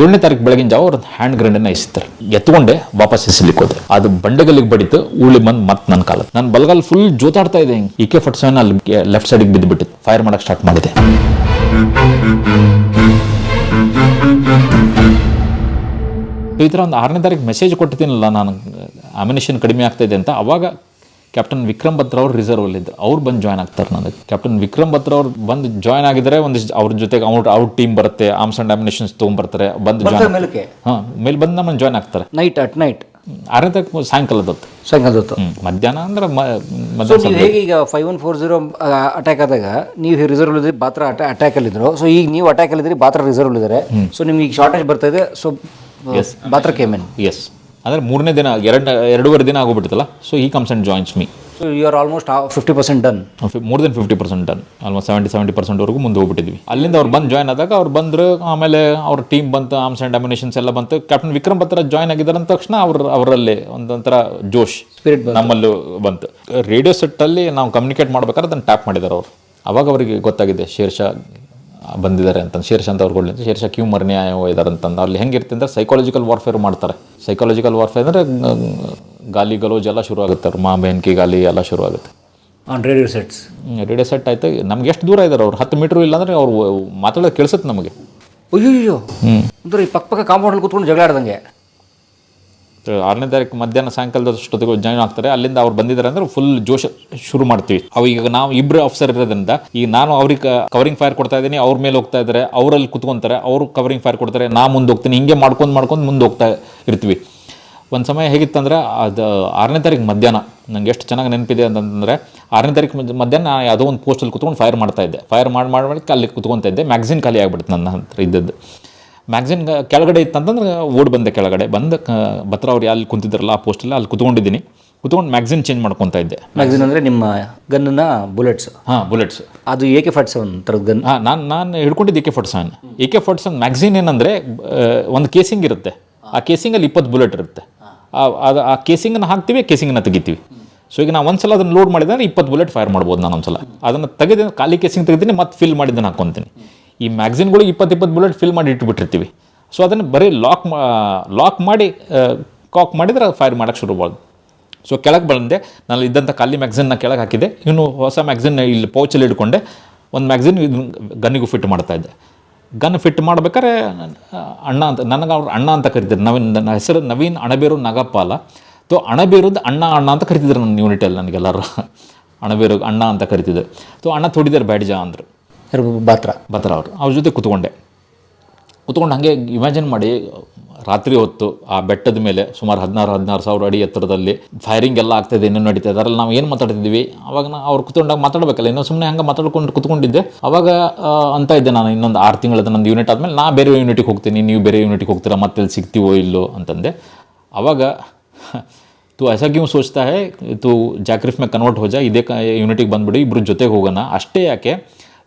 ಏಳನೇ ತಾರೀಕು ಬೆಳಗಿನ ಜಾವ ಅವ್ರ ಹ್ಯಾಂಡ್ ಗ್ರೆನೇಡ್ನ ಎಸಿತಾರೆ. ಎತ್ಕೊಂಡೆ ವಾಪಸ್ ಎಸಿಲಿಕ್ಕೆ ಹೋದೆ. ಅದು ಬಂಡೆಗಲ್ಲಿಗೆ ಬಡಿತು ಉಳಿ ಬಂದು ಮತ್ತೆ ನನ್ನ ಕಾಲ ನನ್ನ ಬಲಗಾಲ್ ಫುಲ್ ಜೋತಾಡ್ತಾ ಇದೆ ಹಿಂಗೆ. ಇಕೆ ಸೆವೆನ್ ಅಲ್ಲಿ ಲೆಫ್ಟ್ ಸೈಡಿಗೆ ಬಿದ್ದು ಬಿಟ್ಟಿತ್ತು ಫೈರ್ ಮಾಡಕ್ಕೆ ಸ್ಟಾರ್ಟ್ ಮಾಡಿದೆ. ಈ ಥರ ಒಂದು ಆರನೇ ತಾರೀಕು ಮೆಸೇಜ್ ಕೊಟ್ಟಿದ್ದೀನಲ್ಲ ನಾನು. ಅಮಿನೇಷನ್ ಕಡಿಮೆ ಆಗ್ತಾ ಇದೆ ಅಂತ. ಅವಾಗ ಕ್ಯಾಪ್ಟನ್ ವಿಕ್ರಮ್ ಬತ್ರ ಅವ್ರು ರಿಸರ್ವಲ್ಲಿದ್ದರು ಅವ್ರು ಬಂದು ಜಾಯ್ನ್ ಆಗ್ತಾರೆ ನನಗೆ. ಕ್ಯಾಪ್ಟನ್ ವಿಕ್ರಮ್ ಬತ್ರ ಅವ್ರು ಬಂದು ಜಾಯ್ನ್ ಆಗಿದ್ರೆ ಒಂದಿಷ್ಟು ಅವ್ರ ಜೊತೆಗೆ ಅವ್ರ ಔಟ್ ಟೀಮ್ ಬರುತ್ತೆ ಆರ್ಮ್ಸ್ ಅಂಡ್ ಅಮಿನೇಷನ್ಸ್ ತೊಗೊಂಡ್ಬರ್ತಾರೆ ಬಂದು ಜಾಯ್ನ್ ಹಾಂ ಮೇಲೆ ಬಂದು ನಮ್ಮನ್ನು ಜಾಯ್ನ್ ಆಗ್ತಾರೆ. ನೈಟ್ ಅಟ್ ನೈಟ್ ಆರನೇ ತಾರೀಕು ಸಾಯಂಕಾಲದ ಹೊತ್ತು. ಸಾಯಂಕಾಲದ ಹೊತ್ತು? ಹ್ಮ್. ಮಧ್ಯಾಹ್ನ ಅಂದ್ರೆ ಮಧ್ಯಾಹ್ನ ಹೇಗೆ ಈಗ five one four zero attack ಆದಾಗ ನೀವು ರಿಸರ್ವ್ ಇದ್ರಿ ಬಾತ್ರ ಅಟ್ಯಾಕ್ ಅಲ್ಲಿದ್ರು ಸೊ ಈಗ ನೀವು ಅಟ್ಯಾಕ್ ಅಲ್ಲಿದ್ರೆ ಬಾತ್ರ ರಿಸರ್ವ್ ಇದ್ದಾರೆ ಸೊ ನಿಮ್ಗೆ ಈಗ ಶಾರ್ಟೇಜ್ ಬರ್ತಾ ಇದೆ. ಸೊ ಬಾತ್ರ ಕೇಮೆನ್ ಎಸ್ ಅಂದರೆ ಮೂರನೇ ದಿನ ಎರಡು ಎರಡೂವರೆ ದಿನ ಆಗೋಗ್ಬಿಡ್ತಲ್ಲ ಸೊ ಈ comes and joins me so you are almost fifty percent done more than fifty percent done almost seventy seventy ಪರ್ಸೆಂಟ್ವರೆಗೂ ಮುಂದೆ ಹೋಗ್ಬಿಟ್ಟಿದ್ವಿ ಅಲ್ಲಿಂದ ಅವ್ರು ಬಂದು ಜಾಯ್ನ್ ಆದಾಗ ಅವ್ರು ಬಂದರು ಆಮೇಲೆ ಅವ್ರ ಟೀಮ್ ಬಂತು ಆಮ್ಸ್ ಆ್ಯಂಡ್ ಅಮಿನೇಷನ್ಸ್ ಎಲ್ಲ ಬಂತು. ಕ್ಯಾಪ್ಟನ್ ವಿಕ್ರಮ್ ಬತ್ರ ಜಾಯ್ನ್ ಆಗಿದ್ದಾರೆ ಅಂದ ತಕ್ಷಣ ಅವ್ರ ಅವರಲ್ಲಿ ಒಂದೊಂಥರ ಜೋಶ್ ಸ್ಪಿರಿಟ್ ನಮ್ಮಲ್ಲೂ ಬಂತು. ರೇಡಿಯೋ ಸೆಟ್ಟಲ್ಲಿ ನಾವು ಕಮ್ಯುನಿಕೇಟ್ ಮಾಡ್ಬೇಕಾದ್ರೆ ಅದನ್ನು ಟ್ಯಾಪ್ ಮಾಡಿದ್ದಾರೆ ಅವರು. ಅವಾಗ ಅವರಿಗೆ ಗೊತ್ತಾಗಿದೆ ಶೇರ್ಷಾ ಬಂದಿದ್ದಾರೆ ಅಂತ ಶೇರ್ಷಾ ಅಂತ. ಅವ್ರುಗಳು ಶೇರ್ಷಾ ಕ್ಯೂ ಮರ್ನ್ಯಾಯ ಇದ್ದಾರೆ ಅಂತಂದು. ಅಲ್ಲಿ ಹೆಂಗಿರುತ್ತೆ ಅಂದ್ರೆ ಸೈಕಾಲಜಿಕಲ್ ವಾರ್ಫೇರ್ ಮಾಡ್ತಾರೆ. ಸೈಕಾಲಜಿಕಲ್ ವಾರ್ಫೇರ್ ಅಂದರೆ ಗಾಲಿ ಗಲೋಜ್ ಎಲ್ಲ ಶುರು ಆಗುತ್ತೆ ಅವ್ರು. ಮಾ ಬೆನ್ಕಿ ಗಾಲಿ ಎಲ್ಲ ಶುರು ಆಗುತ್ತೆ. On radio sets radio set ಆಯ್ತು. ನಮ್ಗೆ ಎಷ್ಟು ದೂರ ಇದ್ದಾರೆ ಅವ್ರು? ಹತ್ತು ಮೀಟ್ರ್ ಇಲ್ಲ ಅಂದ್ರೆ ಅವ್ರು ಮಾತಾಡೋದು ಕೇಳಿಸುತ್ತೆ ನಮಗೆ. ಅಯ್ಯೋ ಹ್ಞೂ ಅಂದ್ರೆ ಈ ಪಕ್ಕ ಪಕ್ಕ ಕಾಂಪೌಂಡಲ್ಲಿ ಕೂತ್ಕೊಂಡು ಜಗಳ ಆಡ್ದಂಗೆ. ಆರನೇ ತಾರೀಕು ಮಧ್ಯಾಹ್ನ ಸಾಯಂಕಾಲದ ಅಷ್ಟೊತ್ತಿಗೆ ಜಾಯ್ನ್ ಆಗ್ತಾರೆ. ಅಲ್ಲಿಂದ ಅವ್ರು ಬಂದಿದ್ದಾರೆ ಅಂದ್ರೆ ಫುಲ್ ಜೋಶ್ ಶುರು ಮಾಡ್ತೀವಿ. ಅವು ಈಗ ನಾವು ಇಬ್ಬರು ಆಫೀಸರ್ ಇರೋದ್ರಿಂದ ಈಗ ನಾನು ಅವ್ರಿಗೆ ಕವರಿಂಗ್ ಫೈರ್ ಕೊಡ್ತಾ ಇದ್ದೀನಿ, ಅವ್ರ ಮೇಲೆ ಹೋಗ್ತಾ ಇದ್ದಾರೆ, ಅವರಲ್ಲಿ ಕುತ್ಕೊಂತಾರೆ, ಅವರು ಕವರಿಂಗ್ ಫೈರ್ ಕೊಡ್ತಾರೆ, ನಾ ಮುಂದೆ ಹೋಗ್ತೀನಿ, ಹಿಂಗೆ ಮಾಡ್ಕೊಂಡು ಮಾಡ್ಕೊಂಡು ಮುಂದೆ ಹೋಗ್ತಾ ಇರ್ತೀವಿ. ಒಂದು ಸಮಯ ಹೇಗಿತ್ತಂದ್ರೆ ಅದು ಆರನೇ ತಾರೀಕು ಮಧ್ಯಾಹ್ನ, ನಂಗೆ ಎಷ್ಟು ಚೆನ್ನಾಗಿ ನೆನಪಿದೆ ಅಂತಂದರೆ ಆರನೇ ತಾರೀಕು ಮಧ್ಯ- ಮಧ್ಯಾಹ್ನ ನಾನು ಯಾವುದೋ ಒಂದು ಪೋಸ್ಟಲ್ಲಿ ಕುತ್ಕೊಂಡು ಫೈರ್ ಮಾಡ್ತಾ ಇದ್ದೆ. ಫೈರ್ ಮಾಡಿ ಮಾಡಿ ಅಲ್ಲಿ ಕುತ್ಕೊತಾ ಇದ್ದೆ. ಮ್ಯಾಗ್ಝಿನ್ ಖಾಲಿ ಆಗಿಬಿಡ್ತು ನನ್ನ ಹತ್ರ ಇದ್ದದ್ದು. ಮ್ಯಾಗ್ಝಿನ್ ಕೆಳಗಡೆ ಇತ್ತಂತಂದ್ರೆ ಓಡ್ ಬಂದೆ ಕೆಳಗಡೆ. ಬಂದು ಭತ್ರ ಅವ್ರು ಅಲ್ಲಿ ಕುಂತಿದ್ರಲ್ಲ ಆ ಪೋಸ್ಟಲ್ಲಿ ಅಲ್ಲಿ ಕುತ್ಕೊಂಡಿದ್ದೀನಿ. ಕುತ್ಕೊಂಡು ಮ್ಯಾಗ್ಝಿನ್ ಚೇಂಜ್ ಮಾಡ್ಕೊತಾ ಇದ್ದೆ. ಮ್ಯಾಗ್ಝಿನ್ ಅಂದರೆ ನಿಮ್ಮ ಗನ್ನ ಬುಲೆಟ್ಸ್ ಹಾಂ ಬುಲೆಟ್ಸ್ ಅದು ಎ ಕೆ ಫಾರ್ಟಿ ಸೆವೆನ್ ಥರದ ಗನ್. ಹಾಂ ನಾನು ನಾನು ಹಿಡ್ಕೊಂಡಿದ್ದು A K forty seven A K forty seven magazine ಏನಂದರೆ ಒಂದು ಕೇಸಿಂಗ್ ಇರುತ್ತೆ. ಆ ಕೇಸಿಂಗಲ್ಲಿ ಇಪ್ಪತ್ತು ಬುಲೆಟ್ ಇರುತ್ತೆ. ಆ ಕೇಸಿಂಗನ್ನು ಹಾಕ್ತೀವಿ ಕೇಸಿಂಗನ್ನು ತೆಗಿತೀವಿ. ಸೊ ಈಗ ನಾನು ಒಂದ್ಸಲ ಅದನ್ನು ಲೋಡ್ ಮಾಡಿದ್ರೆ ಇಪ್ಪತ್ತು ಬುಲೆಟ್ ಫೈರ್ ಮಾಡ್ಬೋದು ನಾನು ಒಂದ್ಸಲ. ಅದನ್ನು ತೆಗೆದ ಖಾಲಿ ಕೇಸಿಂಗ್ ತೆಗಿತೀನಿ ಮತ್ತೆ ಫಿಲ್ ಮಾಡಿದ್ದನ್ನು ಹಾಕ್ಕೊತೀನಿ ಈ ಮ್ಯಾಗ್ಝಿನ್ಗಳು ಇಪ್ಪತ್ತು ಇಪ್ಪತ್ತು ಬುಲೆಟ್ ಫಿಲ್ ಮಾಡಿ ಇಟ್ಬಿಟ್ಟಿರ್ತೀವಿ. ಸೊ ಅದನ್ನು ಬರೀ ಲಾಕ್ ಲಾಕ್ ಮಾಡಿ ಕಾಕ್ ಮಾಡಿದ್ರೆ ಅದು ಫೈರ್ ಮಾಡೋಕ್ಕೆ ಶುರು ಮಾಡ್ಬೋದು. ಸೊ ಕೆಳಗೆ ಬಂದೆ. ನಾನು ಇದ್ದಂಥ ಖಾಲಿ ಮ್ಯಾಗ್ಝಿನ್ನ ಕೆಳಗೆ ಹಾಕಿದೆ ಇನ್ನು ಹೊಸ ಮ್ಯಾಗ್ಝಿನ್ ಇಲ್ಲಿ ಪೌಚಲ್ಲಿ ಇಟ್ಕೊಂಡೆ. ಒಂದು ಮ್ಯಾಗ್ಝಿನ್ ಗನ್ನಿಗೂ ಫಿಟ್ ಮಾಡ್ತಾ ಇದ್ದೆ. ಗನ್ ಫಿಟ್ ಮಾಡ್ಬೇಕಾದ್ರೆ ಅಣ್ಣ ಅಂತ, ನನಗೆ ಅವ್ರು ಅಣ್ಣ ಅಂತ ಕರಿತಿದ್ರು ನವೀನ್ ನನ್ನ ಹೆಸರು ನವೀನ್ ಅಣಬೇರು ನಾಗಪ್ಪಾಲ ತೋ ಅಣಬೇರುದ್ದು ಅಣ್ಣ ಅಣ್ಣ ಅಂತ ಕರಿತಿದ್ರು ನನ್ನ ಯೂನಿಟಲ್ಲಿ ನನಗೆಲ್ಲರೂ. ಅಣಬೇರು ಅಣ್ಣ ಅಂತ ಕರಿತಿದ್ರು. ಸೊ ಅಣ್ಣ ತೊಡಿದಾರೆ ಬ್ಯಾಡ್ಜ ಅಂದರು. ಬಾತ್ರ ಬಾತ್ರ ಅವರು. ಅವ್ರ ಜೊತೆ ಕೂತ್ಕೊಂಡೆ. ಕುತ್ಕೊಂಡು ಹಾಗೆ ಇಮ್ಯಾಜಿನ್ ಮಾಡಿ ರಾತ್ರಿ ಹೊತ್ತು ಆ ಬೆಟ್ಟದ ಮೇಲೆ ಸುಮಾರು ಹದಿನಾರು ಹದಿನಾರು ಸಾವಿರ ಅಡಿ ಎತ್ತರದಲ್ಲಿ ಫೈರಿಂಗ್ ಎಲ್ಲ ಆಗ್ತಾಯಿದೆ ಇನ್ನೂ ನಡೀತಾ ಇದೆ. ಅದ್ರಲ್ಲಿ ನಾವು ಏನು ಮಾತಾಡ್ತಿದ್ವಿ? ಅವಾಗ ನಾ ಅವ್ರು ಕುತ್ಕೊಂಡಾಗ ಮಾತಾಡಬೇಕಲ್ಲ ಇನ್ನೂ ಸುಮ್ಮನೆ ಹಂಗೆ ಮಾತಾಡ್ಕೊಂಡು ಕುತ್ಕೊಂಡಿದ್ದೆ. ಅವಾಗ ಅಂತ ಇದ್ದೆ ನಾನು ಇನ್ನೊಂದು ಆರು ತಿಂಗಳದ ನಂದು ಯೂನಿಟ್ ಆದಮೇಲೆ ನಾ ಬೇರೆ ಯೂನಿಟಿಗೆ ಹೋಗ್ತೀನಿ ನೀವು ಬೇರೆ ಯೂನಿಟಿಗೆ ಹೋಗ್ತೀರಾ ಮತ್ತೆ ಸಿಗ್ತೀವೋ ಇಲ್ಲೋ ಅಂತಂದೆ. ಅವಾಗ तू ऐसा क्यों सोचता है तू ಜಾಕ್ರಿಫ್ में ಕನ್ವರ್ಟ್ हो जा ಇದೇ ಕ ಯೂನಿಟಿಗೆ ಬಂದ್ಬಿಡಿ ಇಬ್ಬರು ಜೊತೆಗೆ ಹೋಗೋಣ ಅಷ್ಟೇ ಯಾಕೆ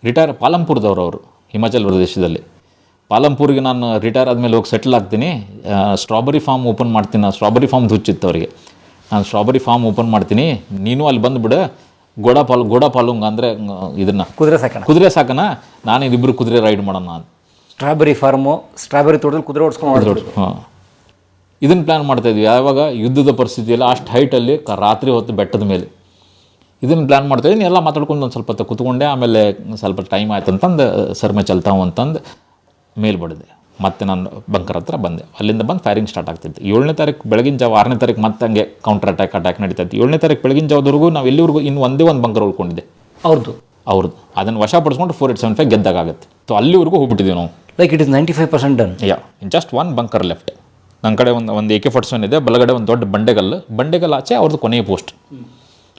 ರಿಟೈರ್ ಪಾಲಂಪುರದವ್ರು ಅವರು ಹಿಮಾಚಲ ಪ್ರದೇಶದಲ್ಲಿ ಪಾಲಂಪುರಿಗೆ ನಾನು ರಿಟೈರ್ ಆದಮೇಲೆ ಹೋಗಿ ಸೆಟ್ಲ್ ಆಗ್ತೀನಿ ಸ್ಟ್ರಾಬೆರಿ ಫಾರ್ಮ್ ಓಪನ್ ಮಾಡ್ತೀನಿ ನಾನು ಸ್ಟ್ರಾಬೆರಿ ಫಾರ್ಮ್ ಹುಚ್ಚಿತ್ತು ಅವರಿಗೆ ನಾನು ಸ್ಟ್ರಾಬೆರಿ ಫಾರ್ಮ್ ಓಪನ್ ಮಾಡ್ತೀನಿ ನೀನು ಅಲ್ಲಿ ಬಂದುಬಿಡು ಗೋಡಾ ಪಾಲ್ ಗೋಡಾ ಪಾಲುಂಗ ಅಂದರೆ ಇದನ್ನು ಕುದುರೆ ಸಾಕಣ ಕುದುರೆ ಸಾಕನ ನಾನು ಇದಿಬ್ಬರು ಕುದುರೆ ರೈಡ್ ಮಾಡೋಣ ಅಂತ ಸ್ಟ್ರಾಬೆರಿ ಫಾರ್ಮು ಸ್ಟ್ರಾಬೆರಿ ತೋಟದಲ್ಲಿ ಕುದುರೆ ಓಡಿಸ್ಕೊಂಡು ಮಾಡಿದ್ರು ಹಾಂ ಇದನ್ನು ಪ್ಲ್ಯಾನ್ ಮಾಡ್ತಾ ಇದ್ವಿ. ಯಾವಾಗ ಯುದ್ಧದ ಪರಿಸ್ಥಿತಿಯಲ್ಲಿ ಅಷ್ಟು ಹೈಟಲ್ಲಿ ಕ ರಾತ್ರಿ ಹೊತ್ತು ಬೆಟ್ಟದ ಮೇಲೆ. ಇದನ್ನು ಪ್ಲ್ಯಾನ್ ಮಾಡ್ತಾ ಇದ್ದೀನಿ ಎಲ್ಲ ಮಾತಾಡ್ಕೊಂಡು ಒಂದು ಸ್ವಲ್ಪ ಹೊತ್ತು ಕೂತ್ಕೊಂಡೆ. ಆಮೇಲೆ ಸ್ವಲ್ಪ ಟೈಮ್ ಆಯ್ತು ಅಂತಂದು ಸರ್ಮೆ ಚಲ್ತಾವು ಅಂತಂದು ಮೇಲ್ ಬಡಿದೆ. ಮತ್ತೆ ನಾನು ಬಂಕರ್ ಹತ್ರ ಬಂದೆ. ಅಲ್ಲಿಂದ ಬಂದು ಫೈರಿಂಗ್ ಸ್ಟಾರ್ಟ್ ಆಗ್ತಿತ್ತು. ಏಳನೇ ತಾರೀಕು ಬೆಳಗಿನ ಜಾವ ಆರನೇ ತಾರೀಕು ಮತ್ತೆ ಹಂಗೆ ಕೌಂಟರ್ ಅಟ್ಯಾಕ್ ಅಟ್ಯಾಕ್ ನಡೀತಾ ಇತ್ತು. ಏಳನೇ ತಾರೀಕು ಬೆಳಗಿನ ಜಾವದವರೆಗೂ ನಾವು ಎಲ್ಲಿವರೆಗೂ ಇನ್ನು ಒಂದೇ ಒಂದು ಬಂಕರ್ ಉಳ್ಕೊಂಡಿದ್ದೆ. ಅವ್ರದ್ದು ಅವ್ರದ್ದು ಅದನ್ನು ವಶಪಡಿಸ್ಕೊಂಡು ಫೋರ್ ಏಟ್ ಸೆವೆನ್ ಫೈವ್ ಗೆದ್ದಾಗುತ್ತೆ ಸೊ ಅಲ್ಲಿವರೆಗೂ ಹೋಗ್ಬಿಟ್ಟಿದ್ದೀವಿ ನಾವು. Like it is ninety five percent done yeah just one bunker left ನನ್ನ ಕಡೆ ಒಂದು ಒಂದು ಎ ಕೆ ಫೋರ್ಟಿ ಸೆವೆನ್ ಇದೆ ಬಲಗಡೆ ಒಂದು ದೊಡ್ಡ ಬಂಡೆಗಲ್ಲು. ಬಂಡೆಗಲ್ ಆಚೆ ಅವ್ರದ್ದು ಕೊನೆಯ ಪೋಸ್ಟ್.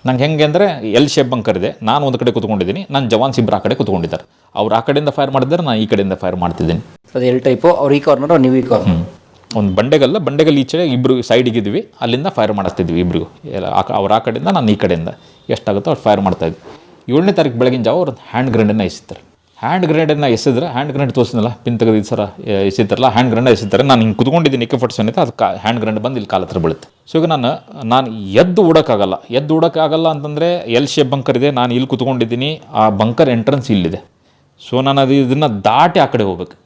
ನಂಗೆ ಹೆಂಗೆ ಅಂದರೆ ಎಲ್ ಶೇಪ್ ಬಂಕರ್ ಇದೆ ನಾನು ಒಂದು ಕಡೆ ಕುತ್ಕೊಂಡಿದ್ದೀನಿ ನನ್ನ ಜವಾನ್ ಇಬ್ಬರು ಆ ಕಡೆ ಕುತ್ಕೊಂಡಿದ್ದಾರೆ. ಅವ್ರು ಆ ಕಡೆಯಿಂದ ಫೈರ್ ಮಾಡಿದ್ದಾರೆ ನಾನು ಈ ಕಡೆಯಿಂದ ಫೈರ್ ಮಾಡ್ತಿದ್ದೀನಿ. ಅದು ಎಲ್ ಟೈಪು ಅವ್ರು ಈ ಕಾರ್ನರ್ ನೀವು ಈ ಕಾರ್ನರ್ ಒಂದು ಬಂಡೆಗಲ್ಲ ಬಂಡೆಗಲ್ಲಿ ಈಚೆ ಇಬ್ಬರು ಸೈಡಿಗಿದ್ವಿ ಅಲ್ಲಿಂದ ಫೈರ್ ಮಾಡಿಸ್ತಿದ್ವಿ ಇಬ್ಬರಿಗೂ ಎಲ್ಲ ಆ ಅವ್ರು ಆ ಕಡೆಯಿಂದ ನಾನು ಈ ಕಡೆಯಿಂದ. ಎಷ್ಟಾಗುತ್ತೋ ಅವ್ರು ಫೈರ್ ಮಾಡ್ತಾಯಿದ್ವಿ ಏಳನೇ ತಾರೀಕು ಬೆಳಗಿನ ಜಾವ ಅವ್ರದ್ದು ಹ್ಯಾಂಡ್ ಗ್ರೆಂಡನ್ನು ಎಸಿತಾರೆ ಹ್ಯಾಂಡ್ ಗ್ರೆನೇಡನ್ನು ಎಸೆದ್ರೆ ಹ್ಯಾಂಡ್ ಗ್ರೆನೇಡ್ ತೋರಿಸಿದ್ನಲ್ಲ ಪಿನ್ ತೆಗೆದು ಈ ಸರ ಎಸಿತಾರಲ್ಲ ಹ್ಯಾಂಡ್ ಗ್ರೆನೇಡ್ ಎಸಿತಾರೆ ನಾನು ಹಿಂಗೆ ಕುತ್ಕೊಂಡಿದ್ದೀನಿ ಇಕ್ಕೆ ಫಟ್ಸ್ ಅದು ಕಾ ಹ್ಯಾಂಡ್ ಗ್ರೆನೇಡ್ ಬಂದು ಇಲ್ಲಿ ಕಾಲ ಹತ್ರ ಬೀಳುತ್ತೆ. ಸೊ ಈಗ ನಾನು ನಾನು ಎದ್ದು ಓಡೋಕ್ಕಾಗಲ್ಲ. ಎದ್ದು ಓಡೋಕ್ಕಾಗಲ್ಲ ಅಂತಂದರೆ ಎಲ್ ಶೇಪ್ ಬಂಕರ್ ಇದೆ ನಾನು ಇಲ್ಲಿ ಕುತ್ಕೊಂಡಿದ್ದೀನಿ ಆ ಬಂಕರ್ ಎಂಟ್ರೆನ್ಸ್ ಇಲ್ಲಿದೆ. ಸೊ ನಾನು ಅದು ಇದನ್ನು ದಾಟಿ ಆ ಕಡೆ ಹೋಗ್ಬೇಕು.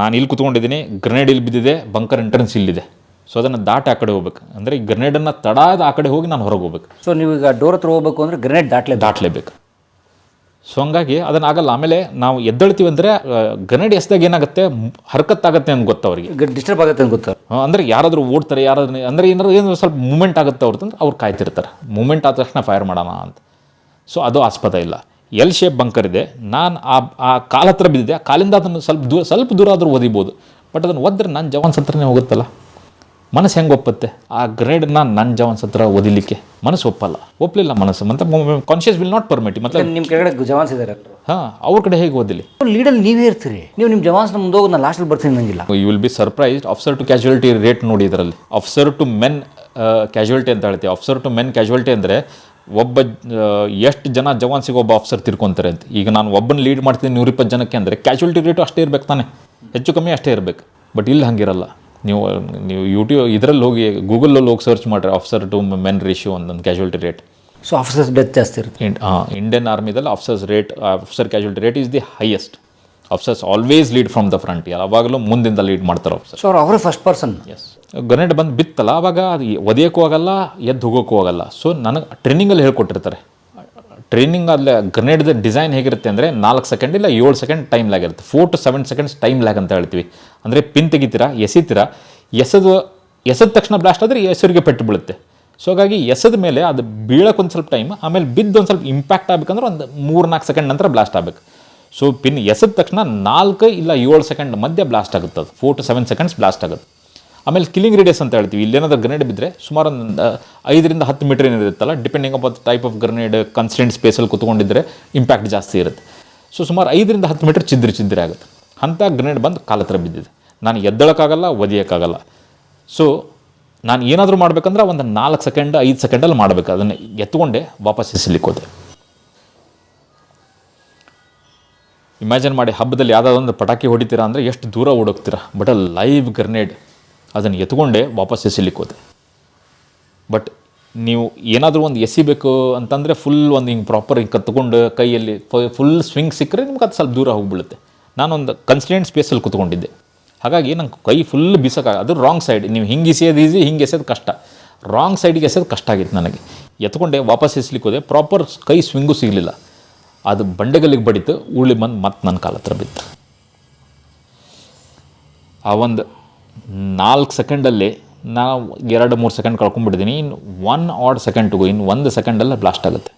ನಾನು ಇಲ್ಲಿ ಕುತ್ಕೊಂಡಿದ್ದೀನಿ ಗ್ರೆನೇಡ್ ಇಲ್ಲಿ ಬಿದ್ದಿದೆ ಬಂಕರ್ ಎಂಟ್ರೆನ್ಸ್ ಇಲ್ಲಿದೆ. ಸೊ ಅದನ್ನು ದಾಟಿ ಆ ಕಡೆ ಹೋಗ್ಬೇಕು. ಅಂದರೆ ಈ ಗ್ರೆನೇಡನ್ನು ತಡಾದ ಆ ಕಡೆ ಹೋಗಿ ನಾನು ಹೊರಗೆ ಹೋಗ್ಬೇಕು. ಸೊ ನೀವು ಈಗ ಡೋರ್ ಹತ್ರ ಹೋಗ್ಬೇಕು ಅಂದರೆ ಗ್ರೆನೇಡ್ ದಾಟಲೇ ದಾಟಲೇಬೇಕು. ಸೊ ಹಂಗಾಗಿ ಅದನ್ನ ಆಗಲ್ಲ. ಆಮೇಲೆ ನಾವು ಎದ್ದೇಳ್ತೀವಿ ಅಂದರೆ ಗನ್ನಡಿ ಎಸ್ದಾಗ ಏನಾಗುತ್ತೆ? ಹರ್ಕತ್ತಾಗತ್ತೆ ಅಂತ ಗೊತ್ತ ಅವರಿಗೆ. ಡಿಸ್ಟರ್ಬ್ ಆಗುತ್ತೆ ಅಂತ ಗೊತ್ತಾ? ಅಂದರೆ ಯಾರಾದರೂ ಓಡ್ತಾರೆ ಯಾರಾದ್ರೂ ಅಂದರೆ ಏನಾದ್ರು ಏನು ಸ್ವಲ್ಪ ಮೂಮೆಂಟ್ ಆಗುತ್ತೆ ಅವ್ರದ್ದು ಅವ್ರು ಕಾಯ್ತಿರ್ತಾರೆ. ಮೂಮೆಂಟ್ ಆದ ತಕ್ಷಣ ಫೈರ್ ಮಾಡೋಣ ಅಂತ. ಸೊ ಅದು ಆಸ್ಪದ ಇಲ್ಲ. ಎಲ್ ಶೇಪ್ ಬಂಕರ್ ಇದೆ. ನಾನು ಆ ಆ ಕಾಲ ಹತ್ರ ಬಿದ್ದಿದೆ. ಆ ಕಾಲಿಂದ ಅದನ್ನು ಸ್ವಲ್ಪ ದೂರ ಸ್ವಲ್ಪ ದೂರ ಆದರೂ ಓದಿಬೋದು ಬಟ್ ಅದನ್ನು ಓದಿದ್ರೆ ನಾನು ಜವಾನ್ಸ್ ಹತ್ರನೇ ಹೋಗುತ್ತಲ್ಲ? ಮನಸ್ಸು ಹೆಂಗೆ ಒಪ್ಪುತ್ತೆ? ಆ ಗ್ರೇಡ್ನ ನನ್ನ ಜವಾನ್ಸ್ ಹತ್ರ ಓದಿಲಿಕ್ಕೆ ಮನಸ್ಸು ಒಪ್ಪಲ್ಲ. ಒಪ್ಪಲಿಲ್ಲ ಮನಸ್ಸು. ಮತ್ತೆ ಕಾನ್ಶಿಯಸ್ ವಿಲ್ ನಾಟ್ ಪರ್ಮಿಟ್ ಮತ್ತೆ ನಿಮ್ಮ ಕೆಳಗಡೆ ಜವಾನ್ಸ್ ಇದ್ದಾರೆ ಹಾಂ ಅವ್ರ ಕಡೆ ಹೇಗೆ ಓದಿಲಿ? ಲೀಡಲ್ಲಿ ನೀವೇ ಇರ್ತೀರಿ. ನೀವು ನಿಮ್ಮ ಜವಾನ್ಸ್ನ ಮುಂದೆ ಹೋಗಿ ನಾನು ಲಾಸ್ಟಲ್ಲಿ ಬರ್ತೀನಿ ನಂಗಿಲ್ಲ you will be surprised officer to casualty rate ನೋಡಿ ಇದರಲ್ಲಿ. ಆಫ್ಸರ್ ಟು ಮೆನ್ ಕ್ಯಾಶುಯಾಲಿಟಿ ಅಂತ ಹೇಳ್ತೀವಿ ಆಫ್ಸರ್ ಟು ಮೆನ್ ಕ್ಯಾಶುಯಾಲಿಟಿ ಅಂದರೆ ಒಬ್ಬ ಎಷ್ಟು ಜನ ಜವಾನ್ಸಿಗೆ ಒಬ್ಬ ಆಫ್ಸರ್ ತಿರ್ಕೊಂತಾರೆ ಅಂತ. ಈಗ ನಾನು ಒಬ್ಬನ ಲೀಡ್ ಮಾಡ್ತೀನಿ ನೂರಿಪ್ಪತ್ತು ಜನಕ್ಕೆ ಅಂದರೆ ಕ್ಯಾಶುಯಾಲಿಟಿ ರೇಟು ಅಷ್ಟೇ ಇರಬೇಕು ತಾನೆ. ಹೆಚ್ಚು ಕಮ್ಮಿ ಅಷ್ಟೇ ಇರಬೇಕು. ಬಟ್ ಇಲ್ಲಿ ಹಂಗಿರಲ್ಲ. ನೀವು ನೀವು ಯೂಟ್ಯೂಬ್ ಇದರಲ್ಲಿ ಹೋಗಿ ಗೂಗಲಲ್ಲಿ ಹೋಗಿ ಸರ್ಚ್ ಮಾಡಿರಿ ಆಫ್ಸರ್ ಟು ಮೆನ್ ರೇಷಿಯೋ ಒಂದೊಂದು casualty rate so officers death ಜಾಸ್ತಿ ಇರುತ್ತೆ. Indian ಆರ್ಮಿದಲ್ಲಿ officers rate officer casualty rate is the highest officers always lead from the front ಯಾವಾಗಲೂ ಮುಂದಿಂದ ಲೀಡ್ ಮಾಡ್ತಾರೆ ಆಫ್ಸರ್ ಸೊ ಅವರು ಅವರೇ ಫಸ್ಟ್ ಪರ್ಸನ್ ಎಸ್ ಗ್ರನೇಡ್ ಬಂದು ಬಿತ್ತಲ್ಲ ಅವಾಗ ಅದು ಒದೆಯೋಕ್ಕೂ ಆಗಲ್ಲ ಎದ್ದು ಹೋಗೋಕ್ಕೂ ಆಗಲ್ಲ. ಸೊ ನನಗೆ ಟ್ರೈನಿಂಗಲ್ಲಿ ಹೇಳ್ಕೊಟ್ಟಿರ್ತಾರೆ. ಟ್ರೈನಿಂಗ್ ಅಲ್ಲೇ ದ ಡಿಸೈನ್ ಹೇಗಿರುತ್ತೆ ಅಂದರೆ ನಾಲ್ಕು ಸೆಕೆಂಡ್ ಇಲ್ಲ ಏಳು ಸೆಕೆಂಡ್ ಟೈಮ್ ಲ್ಯಾಗ್ ಇರುತ್ತೆ. Four to seven seconds time lag ಅಂತ ಹೇಳ್ತೀವಿ. ಅಂದರೆ ಪಿನ್ ತೆಗಿತೀರಾ, ಎಸಿತೀರಾ, ಎಸೆದು, ಎಸೆದ ತಕ್ಷಣ ಬ್ಲಾಸ್ಟ್ ಆದರೆ ಹೆಸರಿಗೆ ಪೆಟ್ಟು ಬೀಳುತ್ತೆ. ಸೊ ಹಾಗಾಗಿ ಎಸೆದ ಮೇಲೆ ಅದು ಬೀಳಕ್ಕೆ ಒಂದು ಸ್ವಲ್ಪ ಟೈಮ್ ಆಮೇಲೆ ಬಿದ್ದು ಒಂದು ಸ್ವಲ್ಪ ಇಂಪ್ಯಾಕ್ಟ್ ಆಗಬೇಕಂದ್ರೆ ಒಂದು ಮೂರು ನಾಲ್ಕು ಸೆಕೆಂಡ್ ನಂತರ ಬ್ಲಾಸ್ಟ್ ಆಗಬೇಕು. ಸೊ ಪಿನ್ ಎಸೆದ ತಕ್ಷಣ ನಾಲ್ಕು ಇಲ್ಲ ಏಳು ಸೆಕೆಂಡ್ ಮಧ್ಯೆ ಬ್ಲಾಸ್ಟ್ ಆಗುತ್ತೆ ಅದು. Four to seven seconds blast ಆಗುತ್ತೆ. ಆಮೇಲೆ ಕಿಲಿಂಗ್ ರೇಡಿಯಸ್ ಅಂತ ಹೇಳ್ತೀವಿ. ಇಲ್ಲೇನಾದ್ರೂ ಗ್ರನೇಡ್ ಬಿದ್ದರೆ ಸುಮಾರು ಒಂದು ಐದರಿಂದ ಹತ್ತು metre ಏನಿರುತ್ತಲ್ಲ depending upon type of grenade constant ಸ್ಪೇಸಲ್ಲಿ ಕುತ್ಕೊಂಡಿದ್ರೆ ಇಂಪ್ಯಾಕ್ಟ್ ಜಾಸ್ತಿ ಇರುತ್ತೆ. ಸೊ ಸುಮಾರು ಐದರಿಂದ ಹತ್ತು ಮೀಟರ್ ಚಿದ್ರಿ ಚಿದ್ರಿ ಆಗುತ್ತೆ. ಅಂಥ ಗ್ರೆನೇಡ್ ಬಂದು ಕಾಲ ಹತ್ರ ಬಿದ್ದಿದೆ. ನಾನು ಎದ್ದಳಕ್ಕಾಗಲ್ಲ, ಒದಿಯೋಕ್ಕಾಗಲ್ಲ. ಸೊ ನಾನು ಏನಾದರೂ ಮಾಡಬೇಕಂದ್ರೆ ಒಂದು ನಾಲ್ಕು ಸೆಕೆಂಡ್, ಐದು ಸೆಕೆಂಡಲ್ಲಿ ಮಾಡಬೇಕು. ಅದನ್ನು ಎತ್ಕೊಂಡೆ ವಾಪಸ್ ಎಸಿಲಿಕ್ಕೆ ಹೋದೆ. ಇಮ್ಯಾಜಿನ್ ಮಾಡಿ ಹಬ್ಬದಲ್ಲಿ ಯಾವುದಾದ್ರು ಒಂದು ಪಟಾಕಿ ಹೊಡಿತೀರಾ ಅಂದರೆ ಎಷ್ಟು ದೂರ ಓಡೋಗ್ತೀರಾ ಬಟ್ ಲೈವ್ ಗ್ರೆನೇಡ್ ಅದನ್ನು ಎತ್ಕೊಂಡೆ ವಾಪಸ್ ಎಸಿಲಿಕ್ಕೆ ಹೋದೆ. ಬಟ್ ನೀವು ಏನಾದರೂ ಒಂದು ಎಸಿಬೇಕು ಅಂತಂದರೆ ಫುಲ್ ಒಂದು ಹಿಂಗೆ ಪ್ರಾಪರ್ ಹಿಂಗೆ ಕತ್ಕೊಂಡು ಕೈಯಲ್ಲಿ ಫುಲ್ ಸ್ವಿಂಗ್ ಸಿಕ್ಕರೆ ನಿಮ್ಗೆ ಅದು ಸ್ವಲ್ಪ ದೂರ ಹೋಗ್ಬಿಡುತ್ತೆ. ನಾನೊಂದು ಕನ್ಸ್ಟೆಂಟ್ ಸ್ಪೇಸಲ್ಲಿ ಕುತ್ಕೊಂಡಿದ್ದೆ. ಹಾಗಾಗಿ ನಂಗೆ ಕೈ ಫುಲ್ ಬಿಸಕಾಗ ಅದು ರಾಂಗ್ ಸೈಡ್ ನೀವು ಹಿಂಗೆ ಎಸೆಯೋದು ಈಸಿ ಹಿಂಗೆ ಎಸೆಯೋದು ಕಷ್ಟ. ರಾಂಗ್ ಸೈಡಿಗೆ ಎಸೆಯೋದು ಕಷ್ಟ ಆಗಿತ್ತು ನನಗೆ. ಎತ್ಕೊಂಡೆ, ವಾಪಸ್ ಎಸ್ಲಿಕ್ಕೆ ಹೋದೆ ಪ್ರಾಪರ್ ಕೈ ಸ್ವಿಂಗು ಸಿಗಲಿಲ್ಲ. ಅದು ಬಂಡೆಗಲ್ಲಿಗೆ ಬಡಿತು ಉಳಿ ಬಂದು ಮತ್ತೆ ನನ್ನ ಕಾಲ ಹತ್ರ ಬಿತ್ತು. ಆ ಒಂದು ನಾಲ್ಕು ಸೆಕೆಂಡಲ್ಲಿ ನಾವು ಎರಡು ಮೂರು ಸೆಕೆಂಡ್ ಕಳ್ಕೊಂಡ್ಬಿಟ್ಟಿದ್ದೀನಿ ಇನ್ನು ಒನ್ ಆಡ್ ಸೆಕೆಂಡ್ಗೂ ಇನ್ನು ಒಂದು ಸೆಕೆಂಡಲ್ಲೇ ಬ್ಲಾಸ್ಟ್ ಆಗುತ್ತೆ.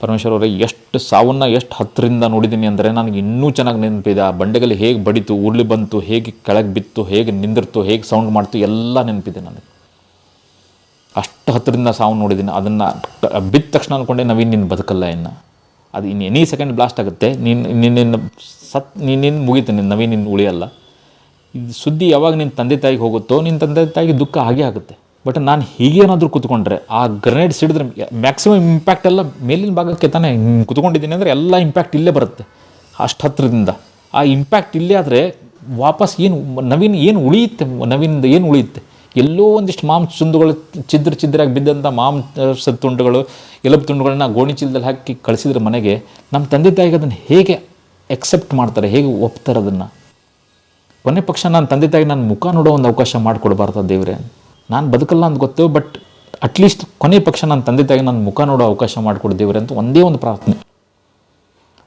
ಪರಮೇಶ್ವರ್ ಅವರೇ, ಎಷ್ಟು ಸಾವನ್ನ ಎಷ್ಟು ಹತ್ತರಿಂದ ನೋಡಿದ್ದೀನಿ ಅಂದರೆ ನನಗೆ ಇನ್ನೂ ಚೆನ್ನಾಗಿ ನೆನಪಿದೆ. ಆ ಬಂಡೆಗಲ್ಲಿ ಹೇಗೆ ಬಡಿತು, ಉರುಳಿ ಬಂತು, ಹೇಗೆ ಕೆಳಗೆ ಬಿತ್ತು, ಹೇಗೆ ನಿಂದಿರ್ತು, ಹೇಗೆ ಸೌಂಡ್ ಮಾಡ್ತು, ಎಲ್ಲ ನೆನಪಿದೆ ನನಗೆ. ಅಷ್ಟು ಹತ್ತರಿಂದ ಸಾವು ನೋಡಿದ್ದೀನಿ. ಅದನ್ನು ಬಿದ್ದ ತಕ್ಷಣ ಅಂದ್ಕೊಂಡೆ ನವೀನ್ ನಿನ್ನ ಬದುಕಲ್ಲ ಇನ್ನು. ಅದು ಇನ್ನು ಎನಿ ಸೆಕೆಂಡ್ ಬ್ಲಾಸ್ಟ್ ಆಗುತ್ತೆ. ನೀನು ನಿನ್ನ ಸತ್ ನೀನಿನ್ನು ಮುಗೀತು ನಿನ್ನ ನವೀನ್ ನಿನ್ನ ಉಳಿಯಲ್ಲ. ಇದು ಸುದ್ದಿ ಯಾವಾಗ ನಿನ್ನ ತಂದೆ ತಾಯಿಗೆ ಹೋಗುತ್ತೋ ನಿನ್ನ ತಂದೆ ತಾಯಿಗೆ ದುಃಖ ಹಾಗೆ ಆಗುತ್ತೆ. ಬಟ್ ನಾನು ಹೀಗೇನಾದರೂ ಕುತ್ಕೊಂಡ್ರೆ, ಆ ಗ್ರನೇಡ್ ಸಿಡಿದ್ರೆ ಮ್ಯಾಕ್ಸಿಮಮ್ ಇಂಪ್ಯಾಕ್ಟ್ ಎಲ್ಲ ಮೇಲಿನ ಭಾಗಕ್ಕೆ ತಾನೇ ಕುತ್ಕೊಂಡಿದ್ದೀನಿ ಅಂದರೆ ಎಲ್ಲ ಇಂಪ್ಯಾಕ್ಟ್ ಇಲ್ಲೇ ಬರುತ್ತೆ. ಅಷ್ಟು ಹತ್ತಿರದಿಂದ ಆ ಇಂಪ್ಯಾಕ್ಟ್ ಇಲ್ಲೇ ಆದರೆ ವಾಪಸ್ ಏನು, ನವೀನ್ ಏನು ಉಳಿಯುತ್ತೆ? ನವೀನಿಂದ ಏನು ಉಳಿಯುತ್ತೆ? ಎಲ್ಲೋ ಒಂದಿಷ್ಟು ಮಾಂಸ ತುಂಡುಗಳು ಚಿದ್ರ ಚಿದ್ರಾಗಿ ಬಿದ್ದಂಥ ಮಾಂಸ ತುಂಡುಗಳು, ಎಲಬು ತುಂಡುಗಳನ್ನ ಗೋಣಿ ಚೀಲದಲ್ಲಿ ಹಾಕಿ ಕಳಿಸಿದ್ರೆ ಮನೆಗೆ ನಮ್ಮ ತಂದೆ ತಾಯಿಗೆ ಅದನ್ನು ಹೇಗೆ ಎಕ್ಸೆಪ್ಟ್ ಮಾಡ್ತಾರೆ? ಹೇಗೆ ಒಪ್ತಾರೆ ಅದನ್ನು? ಕೊನೆ ಪಕ್ಷ ನನ್ನ ತಂದೆ ತಾಯಿಗೆ ನಾನು ಮುಖ ನೋಡೋ ಒಂದು ಅವಕಾಶ ಮಾಡಿಕೊಡ್ಬಾರ್ದ ದೇವ್ರೆ ನಾನು ಬದುಕಲ್ಲ ಅಂತ ಗೊತ್ತು ಬಟ್ ಅಟ್ಲೀಸ್ಟ್ ಕೊನೆ ಪಕ್ಷ ನನ್ನ ತಂದೆ ತಾಯಿಗೆ ನನ್ನ ಮುಖ ನೋಡೋ ಅವಕಾಶ ಮಾಡಿಕೊಡ್ದೇವ್ರಿ ಅಂತ ಒಂದೇ ಒಂದು ಪ್ರಾರ್ಥನೆ.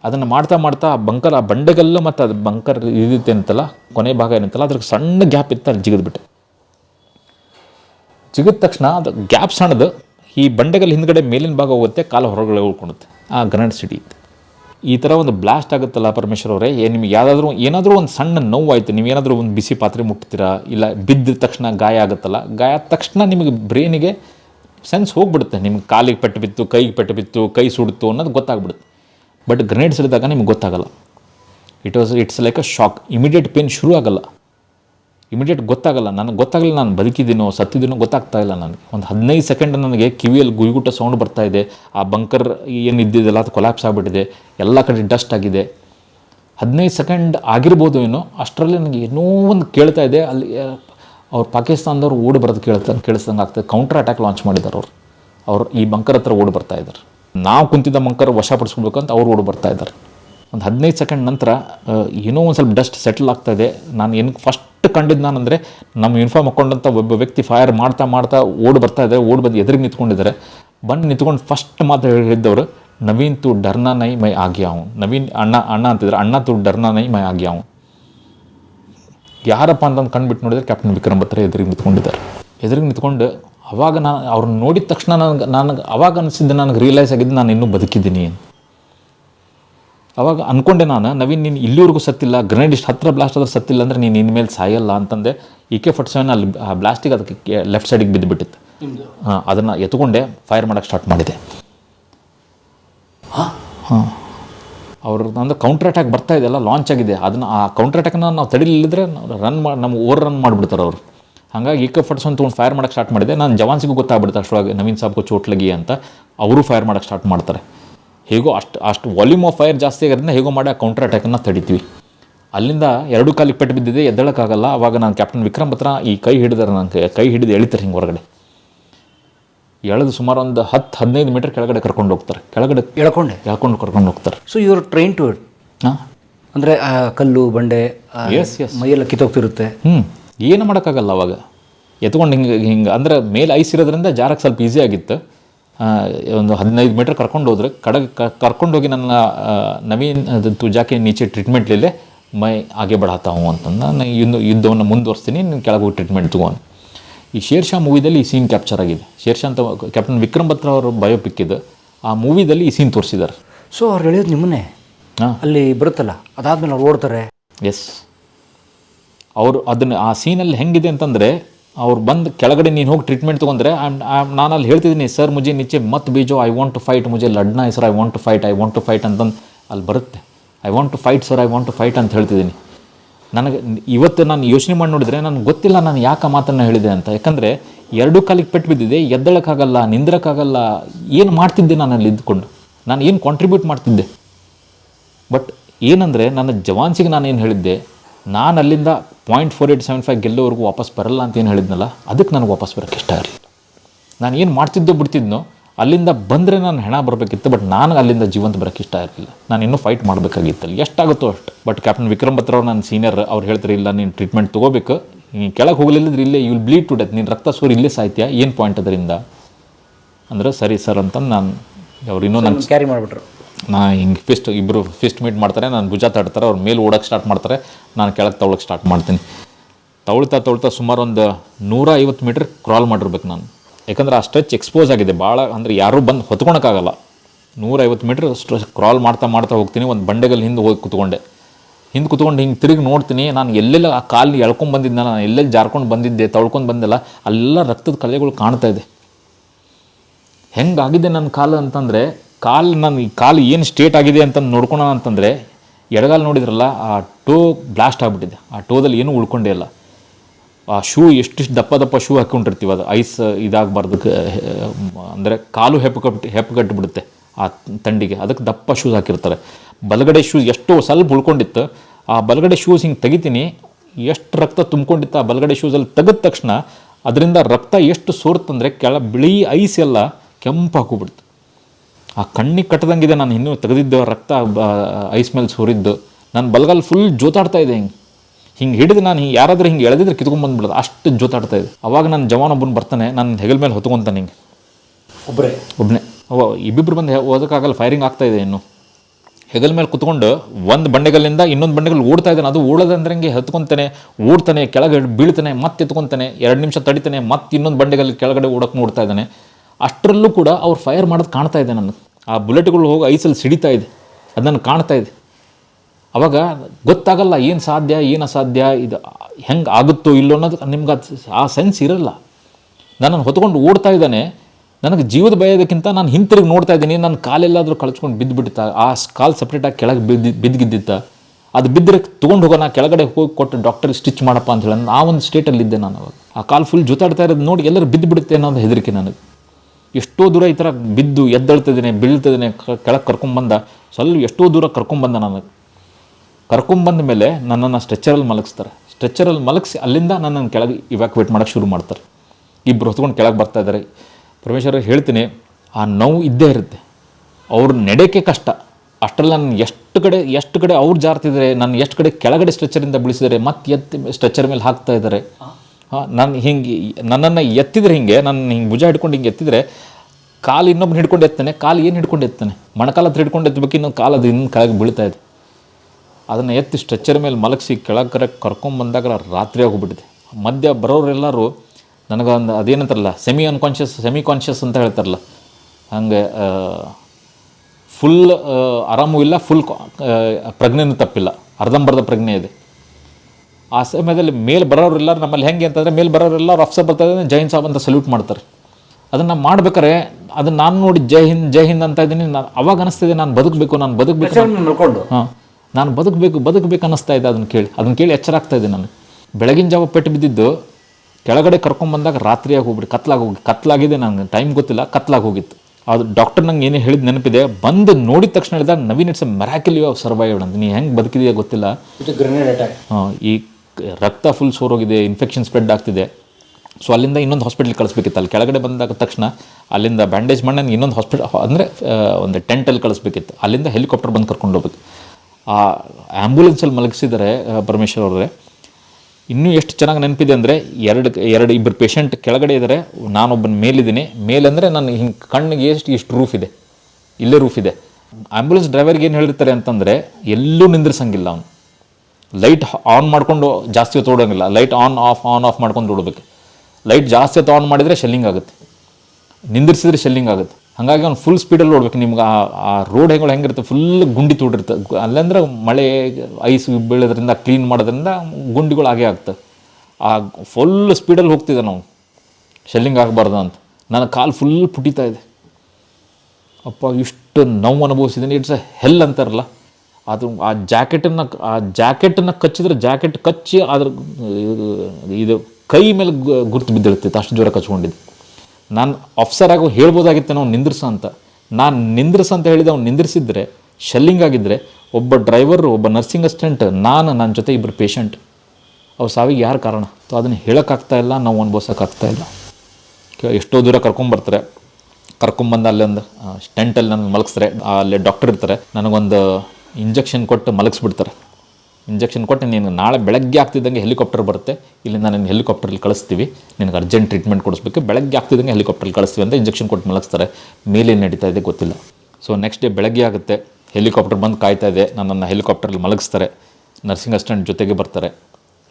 ಅದನ್ನು ಮಾಡ್ತಾ ಮಾಡ್ತಾ ಆ ಬಂಕರ್ ಆ ಬಂಡೆಗಲ್ಲು ಮತ್ತು ಅದು ಬಂಕರ್ ಇದಿತ್ತೆ ಅಂತಲ್ಲ, ಕೊನೆ ಭಾಗ ಏನಂತಲ್ಲ, ಅದ್ರಿಗೆ ಸಣ್ಣ ಗ್ಯಾಪ್ ಇತ್ತು ಅಲ್ಲಿ ಜಿಗಿದ್ಬಿಟ್ಟೆ ಜಿಗಿದ ತಕ್ಷಣ ಅದು ಗ್ಯಾಪ್ ಸಣ್ಣದು, ಈ ಬಂಡೆಗಲ್ ಹಿಂದ್ಗಡೆ ಮೇಲಿನ ಭಾಗ ಹೋಗುತ್ತೆ, ಕಾಲು ಹೊರಗಡೆ ಉಳ್ಕೊಳುತ್ತೆ ಆ ಗ್ರಾನೈಟ್ ಸಿಟಿ ಇತ್ತು. ಈ ಥರ ಒಂದು ಬ್ಲಾಸ್ಟ್ ಆಗುತ್ತಲ್ಲ ಪರಮೇಶ್ವರ್ ಅವರೇ? ಏ, ನಿಮ್ಗೆ ಯಾವುದಾದ್ರೂ ಏನಾದರೂ ಒಂದು ಸಣ್ಣ ನೋವು ಆಯಿತು ನೀವೇನಾದರೂ ಒಂದು ಬಿಸಿ ಪಾತ್ರೆ ಮುಟ್ತೀರಾ? ಇಲ್ಲ ಬಿದ್ದ ತಕ್ಷಣ ಗಾಯ ಆಗುತ್ತಲ್ಲ? ಗಾಯ ಆದ ತಕ್ಷಣ ನಿಮಗೆ ಬ್ರೈನಿಗೆ ಸೆನ್ಸ್ ಹೋಗ್ಬಿಡುತ್ತೆ. ನಿಮ್ಗೆ ಕಾಲಿಗೆ ಪೆಟ್ಟು ಬಿತ್ತು, ಕೈಗೆ ಪೆಟ್ಟು ಬಿತ್ತು, ಕೈ ಸುಡ್ತು ಅನ್ನೋದು ಗೊತ್ತಾಗ್ಬಿಡುತ್ತೆ. ಬಟ್ ಗ್ರನೇಡ್ಸ್ ಸಿಡಿದಾಗ ನಿಮ್ಗೆ ಗೊತ್ತಾಗಲ್ಲ. It was it's like a shock immediate pain ಶುರು ಆಗಲ್ಲ ಇಮಿಡಿಯೇಟ್ ಗೊತ್ತಾಗಲ್ಲ. ನನಗೆ ಗೊತ್ತಾಗಲಿಲ್ಲ ನಾನು ಬದುಕಿದ್ದೀನೋ, ಸತ್ತಿದ್ದೀನೋ, ಗೊತ್ತಾಗ್ತಾ ಇಲ್ಲ ನನಗೆ. ಒಂದು ಹದಿನೈದು ಸೆಕೆಂಡ್ ನನಗೆ ಕಿವಿಯಲ್ಲಿ ಗುಯ್ಗುಟ ಸೌಂಡ್ ಬರ್ತಾ ಇದೆ. ಆ ಬಂಕರ್ ಏನು ಇದ್ದಿದ್ದೆಲ್ಲ ಅದು ಕೊಲಾಪ್ಸ್ ಆಗಿಬಿಟ್ಟಿದೆ. ಎಲ್ಲ ಕಡೆ ಡಸ್ಟ್ ಆಗಿದೆ. ಹದಿನೈದು ಸೆಕೆಂಡ್ ಆಗಿರ್ಬೋದು ಏನೋ, ಅಷ್ಟರಲ್ಲಿ ನನಗೆ ಏನೋ ಒಂದು ಕೇಳ್ತಾ ಇದೆ. ಅಲ್ಲಿ ಅವ್ರು ಪಾಕಿಸ್ತಾನದವ್ರು ಓಡಿ ಬರೋದು ಕೇಳ್ತಾ, ಕೇಳಿಸ್ದಂಗೆ ಆಗ್ತದೆ ಕೌಂಟರ್ ಅಟ್ಯಾಕ್ ಲಾಂಚ್ ಮಾಡಿದ್ದಾರೆ ಅವರು. ಅವ್ರು ಈ ಬಂಕರ್ ಹತ್ರ ಓಡಿ ಬರ್ತಾ ಇದ್ದಾರೆ ನಾವು ಕುಂತಿದ್ದ ಬಂಕರ್ ವಶಪಡಿಸ್ಕೊಳ್ಬೇಕಂತ ಅವ್ರು ಓಡಿ ಬರ್ತಾ ಇದ್ದಾರೆ ಒಂದು ಹದಿನೈದು ಸೆಕೆಂಡ್ ನಂತರ ಏನೋ ಒಂದು ಸ್ವಲ್ಪ ಡಸ್ಟ್ ಸೆಟಲ್ ಇದೆ. ನಾನು ಏನು ಫಸ್ಟ್ ಕಂಡಿದ್ದು ನಾನು ಅಂದರೆ ನಮ್ಮ ಯೂನಿಫಾರ್ಮ್ ಹಾಕ್ಕೊಂಡಂಥ ಒಬ್ಬ ವ್ಯಕ್ತಿ ಫೈರ್ ಮಾಡ್ತಾ ಮಾಡ್ತಾ ಓಡಿ ಬರ್ತಾ ಇದ್ದಾರೆ, ಓಡಿ ಬಂದು ಎದುರಿಗೆ ನಿಂತ್ಕೊಂಡಿದ್ದಾರೆ. ಬಂದು ನಿಂತ್ಕೊಂಡು ಫಸ್ಟ್ ಮಾತು ಹೇಳಿದ್ದವರು, ನವೀನ್ ತು ಡರ್ನಾ ನೈ ಮೈ ಆಗ್ಯಾವು ನವೀನ್ ಅಣ್ಣ ಅಣ್ಣ ಅಂತಿದ್ರೆ, ಅಣ್ಣ ತು ಡರ್ನಾ ನೈ ಮೈ ಆಗ್ಯಾವು ಯಾರಪ್ಪ ಅಂತಂದು ಕಂಡುಬಿಟ್ಟು ನೋಡಿದ್ರೆ ಕ್ಯಾಪ್ಟನ್ ವಿಕ್ರಮ್ ಬತ್ರ ಎದುರಿಗೆ ನಿಂತ್ಕೊಂಡಿದ್ದಾರೆ. ಎದುರಿಗೆ ನಿಂತ್ಕೊಂಡು ಅವಾಗ ನಾನು ಅವ್ರನ್ನ ನೋಡಿದ ತಕ್ಷಣ ನನಗೆ ನನಗೆ, ಅವಾಗ ಅನಿಸಿದ್ದು ನನಗೆ ರಿಯಲೈಸ್ ಆಗಿದ್ದು ನಾನು ಇನ್ನೂ ಬದುಕಿದ್ದೀನಿ ಅವಾಗ ಅಂದ್ಕೊಂಡೆ ನಾನು ನವೀನ್ ನೀನು ಇಲ್ಲಿವರೆಗೂ ಸತ್ತಿಲ್ಲ ಗ್ರನೇಡ್ ಇಷ್ಟು ಹತ್ತಿರ ಬ್ಲಾಸ್ಟ್ ಆದ್ರೆ ಸತ್ತಿಲ್ಲ ಅಂದರೆ ನೀನು ಇನ್ಮೇಲೆ ಸಾಯಲ್ಲ ಅಂತಂದೆ ಇ ಕೆ ಫೋರ್ಟಿ ಸೆವೆನ್ ಅಲ್ಲಿ ಆ ಬ್ಲಾಸ್ಟಿಗೆ ಅದಕ್ಕೆ ಲೆಫ್ಟ್ ಸೈಡಿಗೆ ಬಿದ್ದುಬಿಟ್ಟಿತ್ತು ಹಾಂ ಅದನ್ನು ಎತ್ಕೊಂಡೆ ಫೈರ್ ಮಾಡೋಕ್ಕೆ ಸ್ಟಾರ್ಟ್ ಮಾಡಿದೆ. ಹಾಂ? ಅವ್ರದ್ದು ಅಂದ್ರೆ ಕೌಂಟರ್ ಅಟ್ಯಾಕ್ ಬರ್ತಾ ಇದೆಯಲ್ಲ ಲಾಂಚ್ ಆಗಿದೆ. ಅದನ್ನು ಆ ಕೌಂಟರ್ ಅಟ್ಯಾಕ್ನ ನಾವು ತಡಿಲಿಲ್ಲದ್ರೆ ರನ್ ಮಾಡಿ ನಮ್ಮ ಓವರ್ ರನ್ ಮಾಡಿಬಿಡ್ತಾರೆ ಅವರು. ಹಾಗಾಗಿ ಕೆ ಫಟ್ಸ್ ಅಂತ ತೊಗೊಂಡು ಫೈರ್ ಮಾಡೋಕ್ಕೆ ಸ್ಟಾರ್ಟ್ ಮಾಡಿದೆ. ನಾನು ಜವಾನ್ಸಿಗೂ ಗೊತ್ತಾಗ್ಬಿಡುತ್ತೆ ಅಷ್ಟೊಳಗೆ ನವೀನ್ ಸಾಬ್ಗೂ ಚೋಟ್ಲಗಿ ಅಂತ ಅವರು ಫೈರ್ ಮಾಡೋಕ್ಕೆ ಸ್ಟಾರ್ಟ್ ಮಾಡ್ತಾರೆ. ಹೇಗೋ ಅಷ್ಟು ಅಷ್ಟು ವಾಲ್ಯೂಮ್ ಆಫ್ ಫೈರ್ ಜಾಸ್ತಿ ಆಗಿರೋದ್ರಿಂದ ಹೇಗೋ ಮಾಡಿ ಆ ಕೌಂಟರ್ ಅಟ್ಯಾಕನ್ನು ತಡಿತೀವಿ. ಅಲ್ಲಿಂದ ಎರಡು ಕಾಲಿಗೆ ಪೆಟ್ಟು ಬಿದ್ದಿದೆ ಎದ್ದಳಕ್ಕಾಗಲ್ಲ. ಆವಾಗ ನಾನು ಕ್ಯಾಪ್ಟನ್ ವಿಕ್ರಮ್ ಹತ್ರ ಈ ಕೈ ಹಿಡಿದಾರೆ ನನಗೆ ಕೈ ಹಿಡಿದು ಎಳಿತಾರೆ ಹಿಂಗೆ ಹೊರಗಡೆ. ಎಳೆದು ಸುಮಾರು ಒಂದು ಹತ್ತು ಹದಿನೈದು ಮೀಟರ್ ಕೆಳಗಡೆ ಕರ್ಕೊಂಡು ಹೋಗ್ತಾರೆ. ಕೆಳಗಡೆ ಎಳ್ಕೊಂಡು? ಎಳ್ಕೊಂಡು ಕರ್ಕೊಂಡು ಹೋಗ್ತಾರೆ. ಸೊ ಇವರು ಟ್ರೈನ್ ಟು ಹಾಂ. ಅಂದರೆ ಕಲ್ಲು ಬಂಡೆ ಎಸ್ ಎಸ್ ಮೈಯೆಲ್ಲ ಕಿತ್ತೋಗ್ತಿರುತ್ತೆ? ಹ್ಞೂ ಏನು ಮಾಡೋಕ್ಕಾಗಲ್ಲ ಅವಾಗ. ಎತ್ಕೊಂಡು ಹಿಂಗೆ ಹಿಂಗೆ ಅಂದ್ರೆ ಮೇಲೆ ಐಸ್ ಇರೋದ್ರಿಂದ ಜಾರಕ್ಕೆ ಸ್ವಲ್ಪ ಈಸಿ ಆಗಿತ್ತು. ಒಂದು ಹದಿನೈದು ಮೀಟರ್ ಕರ್ಕೊಂಡು ಹೋದ್ರೆ ಕಡಗ ಕರ್ಕೊಂಡೋಗಿ ನನ್ನ ನವೀನ್ ತುಜಾಕಿ ನೀಚೆ ಟ್ರೀಟ್ಮೆಂಟ್ ಇಲ್ಲೇ ಮೈ ಹಾಗೆ ಬಡಾತಾ ಹೂँ ಅಂತಂದು ನಾನು ಇನ್ನು ಯುದ್ಧವನ್ನು ಮುಂದುವರಿಸ್ತೀನಿ ನೀನು ಕೆಳಗೆ ಹೋಗಿ ಟ್ರೀಟ್ಮೆಂಟ್ ತಗೊಂಡು ಈ ಶೇರ್ಷಾ ಮೂವಿದಲ್ಲಿ ಈ ಸೀನ್ ಕ್ಯಾಪ್ಚರ್ ಆಗಿದೆ. ಶೇರ್ಷಾ ಅಂತ ಕ್ಯಾಪ್ಟನ್ ವಿಕ್ರಮ್ ಬತ್ರ ಅವರು ಬಯೋಪಿಕ್ ಇದು. ಆ ಮೂವಿದಲ್ಲಿ ಈ ಸೀನ್ ತೋರಿಸಿದ್ದಾರೆ. ಸೊ ಅವ್ರು ಹೇಳಿದ್ರು ನಿಮ್ಮನ್ನೇ? ಹಾಂ. ಅಲ್ಲಿ ಬರುತ್ತಲ್ಲ ಅದಾದ್ಮೇಲೆ ಅವ್ರು ಓಡ್ತಾರೆ? ಎಸ್ ಅವರು ಅದನ್ನು ಆ ಸೀನಲ್ಲಿ ಹೆಂಗಿದೆ ಅಂತಂದರೆ ಅವ್ರು ಬಂದು ಕೆಳಗಡೆ ನೀನು ಹೋಗಿ ಟ್ರೀಟ್ಮೆಂಟ್ ತೊಗೊಂಡ್ರೆ ನಾನು ಅಲ್ಲಿ ಹೇಳ್ತಿದ್ದೀನಿ ಸರ್ ಮುಜಿ ನಿಚ್ಚೆ ಮತ್ ಬೀಜೋ ಐ ವಾಂಟ್ ಟು ಫೈಟ್ ಮುಜೆ, ಲಡ್ನಾ sir I want to fight I want to fight ಅಂತಂದು ಅಲ್ಲಿ ಬರುತ್ತೆ. I want to fight sir I want to fight ಅಂತ ಹೇಳ್ತಿದ್ದೀನಿ. ನನಗೆ, ಇವತ್ತು ನಾನು ಯೋಚನೆ ಮಾಡಿ ನೋಡಿದ್ರೆ ನನಗೆ ಗೊತ್ತಿಲ್ಲ ನಾನು ಯಾಕೆ ಮಾತನ್ನು ಹೇಳಿದೆ ಅಂತ. ಯಾಕಂದರೆ ಎರಡು ಕಾಲಿಗೆ ಪೆಟ್ಟು ಬಿದ್ದಿದೆ, ಎದ್ದಳಕ್ಕಾಗಲ್ಲ, ನಿಂದ್ರಕ್ಕಾಗಲ್ಲ, ಏನು ಮಾಡ್ತಿದ್ದೆ ನಾನು ಅಲ್ಲಿ ಇದ್ಕೊಂಡು? ನಾನು ಏನು ಕಾಂಟ್ರಿಬ್ಯೂಟ್ ಮಾಡ್ತಿದ್ದೆ? ಬಟ್ ಏನಂದರೆ ನನ್ನ ಜವಾನ್ಸಿಗೆ ನಾನು ಏನು ಹೇಳಿದ್ದೆ, ನಾನು ಅಲ್ಲಿಂದ point four eight seven five ಗೆಲ್ಲೋವರೆಗೂ ವಾಪಸ್ ಬರಲ್ಲ ಅಂತ ಏನು ಹೇಳಿದ್ನಲ್ಲ, ಅದಕ್ಕೆ ನನಗೆ ವಾಪಸ್ ಬರೋಕ್ಕೆ ಇಷ್ಟ ಇರಲಿಲ್ಲ ನಾನು ಏನು ಮಾಡ್ತಿದ್ದೋ ಬಿಡ್ತಿದ್ನೋ, ಅಲ್ಲಿಂದ ಬಂದರೆ ನಾನು ಹೆಣ ಬರಬೇಕಿತ್ತು ಬಟ್ ನಾನು ಅಲ್ಲಿಂದ ಜೀವಂತ ಬರೋಕ್ಕೆ ಇಷ್ಟ ಇರಲಿಲ್ಲ ನಾನು ಇನ್ನೂ ಫೈಟ್ ಮಾಡಬೇಕಾಗಿತ್ತಲ್ಲ. ಎಷ್ಟಾಗುತ್ತೋ ಅಷ್ಟು. ಬಟ್ ಕ್ಯಾಪ್ಟನ್ ವಿಕ್ರಮ್ ಅವ್ರು ನನ್ನ ಸೀನಿಯರ್ ಅವ್ರು ಹೇಳ್ತಾರೆ, ಇಲ್ಲ, ನೀನು ಟ್ರೀಟ್ಮೆಂಟ್ ತೊಗೋಬೇಕು. ನೀನು ಕೆಳಗೆ ಹೋಗಲಿಲ್ಲದ್ರೆ ಇಲ್ಲೇ ವಿಲ್ ಬ್ಲೀಡ್ ಟು ಡೆತ್ ನೀನು ರಕ್ತ ಸೂರಿ ಇಲ್ಲೇ ಸಾಯ್ತೀಯ? ಏನು ಪಾಯಿಂಟ್ ಅದರಿಂದ? ಅಂದ್ರೆ ಸರಿ ಸರ್ ಅಂತಂದು ನಾನು, ಅವ್ರು ಇನ್ನೂ ನನ್ನ ಕ್ಯಾರಿ ಮಾಡಿಬಿಟ್ರು. ನಾ ಹಿಂಗೆ ಫಿಸ್ಟ್ ಇಬ್ಬರು ಫಿಸ್ಟ್ ಮೀಟ್ ಮಾಡ್ತಾರೆ, ನಾನು ಭುಜ ತಡ್ತಾರೆ, ಅವ್ರ ಮೇಲೆ ಓಡಕ್ಕೆ ಸ್ಟಾರ್ಟ್ ಮಾಡ್ತಾರೆ, ನಾನು ಕೆಳಗೆ ತೊಳಕ್ಕೆ ಸ್ಟಾರ್ಟ್ ಮಾಡ್ತೀನಿ. ತಗೊಳ್ತಾ ತೊಳ್ತಾ ಸುಮಾರು ಒಂದು ನೂರ ಐವತ್ತು ಮೀಟ್ರ್ ಕ್ರಾಲ್ ಮಾಡಿರ್ಬೇಕು ನಾನು. ಯಾಕಂದ್ರೆ ಆ ಸ್ಟ್ರೆಚ್ ಎಕ್ಸ್ಪೋಸ್ ಆಗಿದೆ ಭಾಳ ಅಂದರೆ ಯಾರೂ ಬಂದು ಹೊತ್ಕೊಳಕ್ಕಾಗಲ್ಲ. ನೂರೈವತ್ತು ಮೀಟ್ರ್ ಸ್ಟ್ರೆಚ್ ಕ್ರಾಲ್ ಮಾಡ್ತಾ ಮಾಡ್ತಾ ಹೋಗ್ತೀನಿ, ಒಂದು ಬಂಡೆಗಲ್ಲಿ ಹಿಂದೆ ಹೋಗಿ ಕುತ್ಕೊಂಡೆ. ಹಿಂದೆ ಕುತ್ಕೊಂಡು ಹಿಂಗೆ ತಿರುಗಿ ನೋಡ್ತೀನಿ, ನಾನು ಎಲ್ಲೆಲ್ಲ ಆ ಕಾಲು ಎಳ್ಕೊಂಡು ಬಂದಿದ್ದೆ ನಾನು ಎಲ್ಲೆಲ್ಲಿ ಜಾರ್ಕೊಂಡು ಬಂದಿದ್ದೆ, ತೊಳ್ಕೊಂಡು ಬಂದಿಲ್ಲ, ಅಲ್ಲೆಲ್ಲ ರಕ್ತದ ಕಲೆಗಳು ಕಾಣ್ತಾ ಇದೆ. ಹೆಂಗಾಗಿದೆ ನನ್ನ ಕಾಲು ಅಂತಂದರೆ ಕಾಲು ನನ್ನ ಈ ಕಾಲು ಏನು ಸ್ಟೇಟ್ ಆಗಿದೆ ಅಂತ ನೋಡ್ಕೊಳೋಣ ಅಂತಂದರೆ ಎಡಗಾಲು ನೋಡಿದ್ರಲ್ಲ, ಆ ಟೋ ಬ್ಲಾಸ್ಟ್ ಆಗಿಬಿಟ್ಟಿದೆ. ಆ ಟೋದಲ್ಲಿ ಏನೂ ಉಳ್ಕೊಂಡೇ ಇಲ್ಲ. ಆ ಶೂ ಎಷ್ಟಿಷ್ಟು ದಪ್ಪ ದಪ್ಪ ಶೂ ಹಾಕ್ಕೊಂಡಿರ್ತೀವಿ ಅದು, ಐಸ್ ಇದಾಗಬಾರ್ದು ಅಂದರೆ ಕಾಲು ಹೆಪ್ಪಕಟ್ಟು ಹೆಪ್ಪುಗಟ್ಟಿಬಿಡುತ್ತೆ ಆ ತಂಡಿಗೆ. ಅದಕ್ಕೆ ದಪ್ಪ ಶೂಸ್ ಹಾಕಿರ್ತಾರೆ. ಬಲಗಡೆ ಶೂಸ್ ಎಷ್ಟೋ ಸ್ವಲ್ಪ ಉಳ್ಕೊಂಡಿತ್ತು. ಆ ಬಲಗಡೆ ಶೂಸ್ ಹಿಂಗೆ ತೆಗಿತೀನಿ, ಎಷ್ಟು ರಕ್ತ ತುಂಬ್ಕೊಂಡಿತ್ತು ಆ ಬಲಗಡೆ ಶೂಸಲ್ಲಿ ತೆಗೆದ ತಕ್ಷಣ, ಅದರಿಂದ ರಕ್ತ ಎಷ್ಟು ಸೋರ್ತಂದರೆ ಕೆಳ ಬಿಳಿ ಐಸ್ ಎಲ್ಲ ಕೆಂಪು ಹಾಕೋಬಿಡ್ತು ಆ ಕಣ್ಣಿಗೆ ಕಟ್ಟದಂಗಿದೆ ನಾನು ಇನ್ನೂ ತೆಗೆದಿದ್ದು ರಕ್ತ ಐಸ್ ಮೇಲೆ ಸುರಿದ್ದು. ನಾನು ಬಲಗಾಲ್ ಫುಲ್ ಜೋತಾಡ್ತಾ ಇದೆ ಹಿಂಗೆ. ಹಿಂಗೆ ಹಿಡಿದು ನಾನು ಹಿಂಗೆ ಯಾರಾದರೂ ಹಿಂಗೆ ಎಳೆದಿದ್ರೆ ಕಿತ್ಕೊಂಡ್ಬಂದ್ಬಿಡೋದು ಅಷ್ಟು ಜೋತಾಡ್ತಾ ಇದೆ. ಅವಾಗ ನನ್ನ ಜವಾನೊಬ್ಬನು ಬರ್ತಾನೆ ನನ್ನ ಹೆಗಲ ಮೇಲೆ ಹೊತ್ಕೊತಾನೆ ಹಿಂಗೆ. ಒಬ್ಬರೇ ಒಬ್ಬನೇ ಅವ ಇಬ್ಬಿಬ್ರು ಬಂದು ಓದೋಕ್ಕಾಗಲ್ಲ ಫೈರಿಂಗ್ ಆಗ್ತಾ ಇದೆ ಇನ್ನು. ಹೆಗಲ ಮೇಲೆ ಕುತ್ಕೊಂಡು ಒಂದು ಬಂಡೆಗಲ್ಲಿಂದ ಇನ್ನೊಂದು ಬಂಡೆಗಲ್ ಓಡ್ತಾ ಇದ್ದಾನೆ. ಅದು ಓಡೋದಂದ್ರೆ ಹಿಂಗೆ? ಹತ್ಕೊತಾನೆ ಓಡ್ತಾನೆ ಕೆಳಗೆ ಬೀಳ್ತಾನೆ ಮತ್ತೆ ಎತ್ಕೊತಾನೆ ಎರಡು ನಿಮಿಷ ತಡಿತಾನೆ ಮತ್ತೆ ಇನ್ನೊಂದು ಬಂಡೆಗಲ್ಲಿ ಕೆಳಗಡೆ ಓಡೋಕೆ ನೋಡ್ತಾ ಇದ್ದಾನೆ. ಅಷ್ಟರಲ್ಲೂ ಕೂಡ ಅವ್ರು ಫೈರ್ ಮಾಡೋದು ಕಾಣ್ತಾ ಇದೆ ನನಗೆ. ಆ ಬುಲೆಟ್ಗಳು ಹೋಗಿ ಐಸಲ್ಲಿ ಸಿಡಿತಾ ಇದೆ. ಅದು ನನಗೆ ಕಾಣ್ತಾ ಇದೆ. ಅವಾಗ ಗೊತ್ತಾಗಲ್ಲ ಏನು ಸಾಧ್ಯ, ಏನು ಅಸಾಧ್ಯ, ಇದು ಹೆಂಗೆ ಆಗುತ್ತೋ ಇಲ್ಲೋ ಅನ್ನೋದು ನಿಮ್ಗೆ ಅದು ಆ ಸೆನ್ಸ್ ಇರಲ್ಲ. ನನ್ನನ್ನು ಹೊತ್ಕೊಂಡು ಓಡ್ತಾ ಇದ್ದಾನೆ. ನನಗೆ ಜೀವದ ಭಯದಕ್ಕಿಂತ ನಾನು ಹಿಂತಿರುಗಿ ನೋಡ್ತಾ ಇದ್ದೀನಿ. ನನ್ನ ಕಾಲೆಲ್ಲಾದರೂ ಕಳ್ಚ್ಕೊಂಡು ಬಿದ್ದುಬಿಡ್ತಾ ಆ ಕಾಲು ಸಪ್ರೇಟಾಗಿ ಕೆಳಗೆ ಬಿದ್ದು, ಬಿದ್ದಿದ್ದಿತ್ತ. ಅದು ಬಿದ್ದರೆ ತೊಗೊಂಡು ಹೋಗೋಣ, ಕೆಳಗಡೆ ಹೋಗಿ ಕೊಟ್ಟು ಡಾಕ್ಟರ್ ಸ್ಟಿಚ್ ಮಾಡಪ್ಪ ಅಂತ ಹೇಳಿ ಆ ಒಂದು ಸ್ಟೇಟಲ್ಲಿದ್ದೆ ನಾನು ಅವಾಗ. ಆ ಕಾಲು ಫುಲ್ ಜೊತಾಡ್ತಾ ಇರೋದು ನೋಡಿ ಎಲ್ಲರೂ ಬಿದ್ದುಬಿಡುತ್ತೆ ಅನ್ನೋದು ಹೆದರಿಕೆ ನನಗೆ. ಎಷ್ಟೋ ದೂರ ಈ ಥರ ಬಿದ್ದು ಎದ್ದೇಳ್ತಿದ್ದೀನಿ, ಬೀಳ್ತಿದ್ದೀನಿ ಕೆಳಗೆ ಕರ್ಕೊಂಬಂದ ಸ್ವಲ್ಪ ಎಷ್ಟೋ ದೂರ ಕರ್ಕೊಂಬಂದ ನನಗೆ ಕರ್ಕೊಂಬಂದ ಮೇಲೆ ನನ್ನನ್ನು ಸ್ಟ್ರೆಚ್ಚರಲ್ಲಿ ಮಲಗಿಸ್ತಾರೆ. ಸ್ಟ್ರೆಚ್ಚರಲ್ಲಿ ಮಲಗಿಸಿ ಅಲ್ಲಿಂದ ನನ್ನನ್ನು ಕೆಳಗೆ ಇವ್ಯಾಕ್ಯುವೇಟ್ ಮಾಡೋಕ್ಕೆ ಶುರು ಮಾಡ್ತಾರೆ. ಇಬ್ಬರು ಹೊತ್ಕೊಂಡು ಕೆಳಗೆ ಬರ್ತಾ ಇದ್ದಾರೆ. ಪರಮೇಶ್ವರ ಹೇಳ್ತೀನಿ, ಆ ನೋವು ಇದ್ದೇ ಇರುತ್ತೆ. ಅವ್ರು ನಡೆಯೋಕ್ಕೆ ಕಷ್ಟ. ಅಷ್ಟರಲ್ಲಿ ನಾನು ಎಷ್ಟು ಕಡೆ ಎಷ್ಟು ಕಡೆ ಅವ್ರು ಜಾರ್ತಿದ್ದಾರೆ, ನಾನು ಎಷ್ಟು ಕಡೆ ಕೆಳಗಡೆ ಸ್ಟ್ರೆಚ್ಚರಿಂದ ಬೀಳಿಸಿದ್ದಾರೆ, ಮತ್ತೆ ಎತ್ತಿ ಸ್ಟ್ರೆಚರ್ ಮೇಲೆ ಹಾಕ್ತಾ ಇದ್ದಾರೆ. ನಾನು ಹಿಂಗೆ ನನ್ನನ್ನು ಎತ್ತಿದ್ರೆ ಹಿಂಗೆ, ನಾನು ಹಿಂಗೆ ಭುಜ ಹಿಡ್ಕೊಂಡು ಹಿಂಗೆ ಎತ್ತಿದ್ರೆ ಕಾಲು ಇನ್ನೊಬ್ಬನ ಹಿಡ್ಕೊಂಡು ಎತ್ತಾನೆ, ಕಾಲು ಏನು ಹಿಡ್ಕೊಂಡು ಎತ್ತಾನೆ? ಮಣಕಾಲ ಹತ್ರ ಹಿಡ್ಕೊಂಡು ಎತ್ತಬೇಕು ಇನ್ನೊಂದು ಕಾಲು ಅದು ಇನ್ನು ಕೆಳಗೆ ಬೀಳ್ತಾ ಇದೆ. ಅದನ್ನು ಎತ್ತಿ ಸ್ಟ್ರೆಚರ್ ಮೇಲೆ ಮಲಗಿಸಿ ಕೆಳಗೆ ಕರೆ ಕರ್ಕೊಂಬಂದಾಗ ರಾತ್ರಿ ಹೋಗ್ಬಿಟ್ಟಿದೆ ಮಧ್ಯ ಬರೋರೆಲ್ಲರೂ ನನಗೊಂದು ಅದೇನಂತಾರಲ್ಲ ಸೆಮಿ ಅನ್ಕಾನ್ಷಿಯಸ್ ಸೆಮಿ ಕಾನ್ಷಿಯಸ್ ಅಂತ ಹೇಳ್ತಾರಲ್ಲ, ಹಂಗೆ ಫುಲ್ ಆರಾಮೂ ಇಲ್ಲ ಫುಲ್ ಪ್ರಜ್ಞೆನೂ ತಪ್ಪಿಲ್ಲ. ಅರ್ಧಂಬರ್ಧ ಪ್ರಜ್ಞೆ ಇದೆ. ಆ ಸಮಯದಲ್ಲಿ ಮೇಲೆ ಬರೋರೆಲ್ಲ ನಮ್ಮಲ್ಲಿ ಹೆಂಗೆ ಅಂತಂದರೆ ಮೇಲೆ ಬರೋರೆಲ್ಲ ಅಫ್ಸರ್ ಬರ್ತಾರೆ ಜೈನ್ ಸಾಬ್ ಅಂತ ಸಲ್ಯೂಟ್ ಮಾಡ್ತಾರೆ. ಅದನ್ನು ಮಾಡ್ಬೇಕಾರೆ ಅದನ್ನು ನಾನು ನೋಡಿ ಜೈ ಹಿಂದ್ ಜೈ ಹಿಂದ್ ಅಂತ ಇದ್ದೀನಿ ನಾನು ಅವಾಗ ಅನಿಸ್ತಿದೆ ನಾನು ಬದುಕಬೇಕು ನಾನು ಬದುಕಬೇಕು ನೋಡ್ಕೊಂಡು. ಹಾಂ ನಾನು ಬದುಕಬೇಕು ಬದುಕಬೇಕು ಅನ್ನಿಸ್ತಾ ಇದೆ ಅದನ್ನು ಕೇಳಿ. ಅದನ್ನು ಕೇಳಿ ಎಚ್ಚರ ಆಗ್ತಾ ಇದೆ ನಾನು. ಬೆಳಗಿನ ಜಾವ ಪೆಟ್ಟು ಬಿದ್ದಿದ್ದು ಕೆಳಗಡೆ ಕರ್ಕೊಂಬಂದಾಗ ರಾತ್ರಿಯಾಗಿ ಹೋಗ್ಬಿಟ್ಟು ಕತ್ಲಾಗಿ ಹೋಗಿ ಕತ್ಲಾಗಿದೆ ನನಗೆ ಟೈಮ್ ಗೊತ್ತಿಲ್ಲ ಕತ್ಲಾಗಿ ಹೋಗಿತ್ತು. ಅದು ಡಾಕ್ಟರ್ ನಂಗೆ ಏನೇ ಹೇಳಿದ ನೆನಪಿದೆ ಬಂದು ನೋಡಿದ ತಕ್ಷಣ ಹೇಳಿದಾಗ Naveen it's a miracle you survived ಅಂತ. ನೀ ಹೆಂಗೆ ಬದುಕಿದೆಯಾ ಗೊತ್ತಿಲ್ಲ. ಇದು ಗ್ರೆನೇಡ್ ಅಟ್ಯಾಕ್ ಹಾಂ ಈ ರಕ್ತ ಫುಲ್ ಸೋರೋಗಿದೆ ಇನ್ಫೆಕ್ಷನ್ ಸ್ಪ್ರೆಡ್ ಆಗ್ತಿದೆ. ಸೊ ಅಲ್ಲಿಂದ ಇನ್ನೊಂದು ಹಾಸ್ಪಿಟ್ಲಿಗೆ ಕಳಿಸ್ಬೇಕಿತ್ತು. ಅಲ್ಲಿ ಕೆಳಗಡೆ ಬಂದಾಗ ತಕ್ಷಣ ಅಲ್ಲಿಂದ ಬ್ಯಾಂಡೇಜ್ ಮಾಡಿ ನನಗೆ ಇನ್ನೊಂದು ಹಾಸ್ಪಿಟಲ್ ಅಂದರೆ ಒಂದು ಟೆಂಟಲ್ಲಿ ಕಳಿಸ್ಬೇಕಿತ್ತು. ಅಲ್ಲಿಂದ ಹೆಲಿಕಾಪ್ಟರ್ ಬಂದು ಕರ್ಕೊಂಡು ಹೋಗ್ಬೇಕು. ಆ ಆ್ಯಂಬುಲೆನ್ಸಲ್ಲಿ ಮಲಗಿಸಿದರೆ ಪರಮೇಶ್ವರ್ ಅವರೇ. ಇನ್ನೂ ಎಷ್ಟು ಚೆನ್ನಾಗಿ ನೆನಪಿದೆ ಅಂದರೆ, ಎರಡು ಎರಡು ಇಬ್ಬರು ಪೇಷಂಟ್ ಕೆಳಗಡೆ ಇದ್ದಾರೆ ನಾನೊಬ್ಬನ ಮೇಲಿದ್ದೀನಿ. ಮೇಲಂದರೆ ನನ್ನ ಹಿಂಗೆ ಕಣ್ಣಿಗೆ ಎಷ್ಟು ಇಷ್ಟು ರೂಫ್ ಇದೆ. ಇಲ್ಲೇ ರೂಫ್ ಇದೆ. ಆ್ಯಂಬುಲೆನ್ಸ್ ಡ್ರೈವರ್ಗೆ ಏನು ಹೇಳಿರ್ತಾರೆ ಅಂತಂದರೆ, ಎಲ್ಲೂ ನಿಂದ್ರಿಸಂಗಿಲ್ಲ ಅವನು. ಲೈಟ್ ಆನ್ ಮಾಡಿಕೊಂಡು ಜಾಸ್ತಿ ಹೊತ್ತು ಓಡೋಂಗಿಲ್ಲ light on off on off ಮಾಡ್ಕೊಂಡು ಓಡಬೇಕು ಲೈಟ್ ಜಾಸ್ತಿ ಹೊತ್ತು ಆನ್ ಮಾಡಿದರೆ ಶೆಲ್ಲಿಂಗ್ ಆಗುತ್ತೆ. ನಿಂದಿರಿಸಿದ್ರೆ ಶೆಲ್ಲಿಂಗ್ ಆಗುತ್ತೆ. ಹಾಗಾಗಿ ಅವ್ನು ಫುಲ್ ಸ್ಪೀಡಲ್ಲಿ ಓಡಬೇಕು. ನಿಮ್ಗೆ ಆ ರೋಡ್ ಹೆಂಗಳು ಹೆಂಗಿರುತ್ತೆ ಫುಲ್ ಗುಂಡಿ ತೋಡಿರುತ್ತೆ. ಅಲ್ಲಂದ್ರೆ ಮಳೆ ಐಸ್ ಬೀಳೋದ್ರಿಂದ ಕ್ಲೀನ್ ಮಾಡೋದ್ರಿಂದ ಗುಂಡಿಗಳು ಆಗೇ ಆಗ್ತವೆ. ಆ ಫುಲ್ ಸ್ಪೀಡಲ್ಲಿ ಹೋಗ್ತಿದ್ದೆ ನಾವು ಶೆಲ್ಲಿಂಗ್ ಆಗಬಾರ್ದು ಅಂತ. ನನ್ನ ಕಾಲು ಫುಲ್ ಪುಟಿತಾ ಇದೆ. ಅಪ್ಪ, ಇಷ್ಟು ನೋವು ಅನುಭವಿಸಿದ್ದೀನಿ. ಇಟ್ಸ್ ಎ ಹೆಲ್ ಅಂತಾರಲ್ಲ. ಅದು ಆ ಜಾಕೆಟನ್ನು ಆ ಜಾಕೆಟನ್ನು ಕಚ್ಚಿದ್ರೆ ಜಾಕೆಟ್ ಕಚ್ಚಿ ಅದ್ರ, ಇದು ಕೈ ಮೇಲೆ ಗುರುತು ಬಿದ್ದಿರ್ತಿತ್ತು ಅಷ್ಟು ಜ್ವರ ಕಚ್ಕೊಂಡಿದ್ದು. ನಾನು ಆಫ್ಸರ್ ಆಗೋ ಹೇಳ್ಬೋದಾಗಿತ್ತು ನಾವು ನಿಂದ್ರಿಸ ಅಂತ. ನಾನು ನಿಂದ್ರಿಸ ಅಂತ ಹೇಳಿದ ಅವ್ನು ನಿಂದ್ರಿಸಿದ್ರೆ ಶೆಲ್ಲಿಂಗ್ ಆಗಿದ್ದರೆ ಒಬ್ಬ ಡ್ರೈವರು ಒಬ್ಬ ನರ್ಸಿಂಗ್ ಅಸಿಸ್ಟೆಂಟ್ ನಾನು ನನ್ನ ಜೊತೆ ಇಬ್ಬರು ಪೇಷಂಟ್ ಅವ್ರು ಸಾವಿಗೆ ಯಾರು ಕಾರಣ? ಸೊ ಅದನ್ನು ಹೇಳೋಕ್ಕಾಗ್ತಾ ಇಲ್ಲ, ನಾವು ಅನುಭವಿಸೋಕ್ಕಾಗ್ತಾ ಇಲ್ಲ. ಎಷ್ಟೋ ದೂರ ಕರ್ಕೊಂಬರ್ತಾರೆ ಕರ್ಕೊಂಬಂದು ಅಲ್ಲೊಂದು ಸ್ಟೆಂಟಲ್ಲಿ ನನ್ನ ಮಲಗಿಸ್ತಾರೆ ಅಲ್ಲಿ ಡಾಕ್ಟರ್ ಇರ್ತಾರೆ. ನನಗೊಂದು ಇಂಜೆಕ್ಷನ್ ಕೊಟ್ಟು ಮಲಗಿಸ್ಬಿಡ್ತಾರೆ. ಇಂಜೆಕ್ಷನ್ ಕೊಟ್ಟು ನೀನು ನಾಳೆ ಬೆಳಗ್ಗೆ ಆಗ್ತಿದ್ದಂಗೆ ಹೆಲಿಕಾಪ್ಟರ್ ಬರುತ್ತೆ. ಇಲ್ಲಿಂದ ನಾನು ಹೆಲಿಕಾಪ್ಟ್ರಲ್ಲಿ ಕಳಿಸ್ತೀವಿ. ನಿನಗೆ ಅರ್ಜೆಂಟ್ ಟ್ರೀಟ್ಮೆಂಟ್ ಕೊಡಿಸ್ಬೇಕು. ಬೆಳಗ್ಗೆ ಆಗ್ತಿದ್ದಂಗೆ ಹೆಲಿಕಾಪ್ಟ್ರಲ್ಲಿ ಕಳಿಸ್ತೀವಿ ಅಂತ ಇಂಜೆಕ್ಷನ್ ಕೊಟ್ಟು ಮಲಗಿಸ್ತಾರೆ. ಮೇಲೆ ನಡೀತಾ ಇದೆ ಗೊತ್ತಿಲ್ಲ. ಸೊ ನೆಕ್ಸ್ಟ್ ಡೇ ಬೆಳಗ್ಗೆ ಆಗುತ್ತೆ. ಹೆಲಿಕಾಪ್ಟರ್ ಬಂದು ಕಾಯ್ತಾ ಇದೆ. ನನ್ನನ್ನು ಹೆಲಿಕಾಪ್ಟ್ರಲ್ಲಿ ಮಲಗಿಸ್ತಾರೆ. ನರ್ಸಿಂಗ್ ಅಸಿಸ್ಟೆಂಟ್ ಜೊತೆಗೆ ಬರ್ತಾರೆ.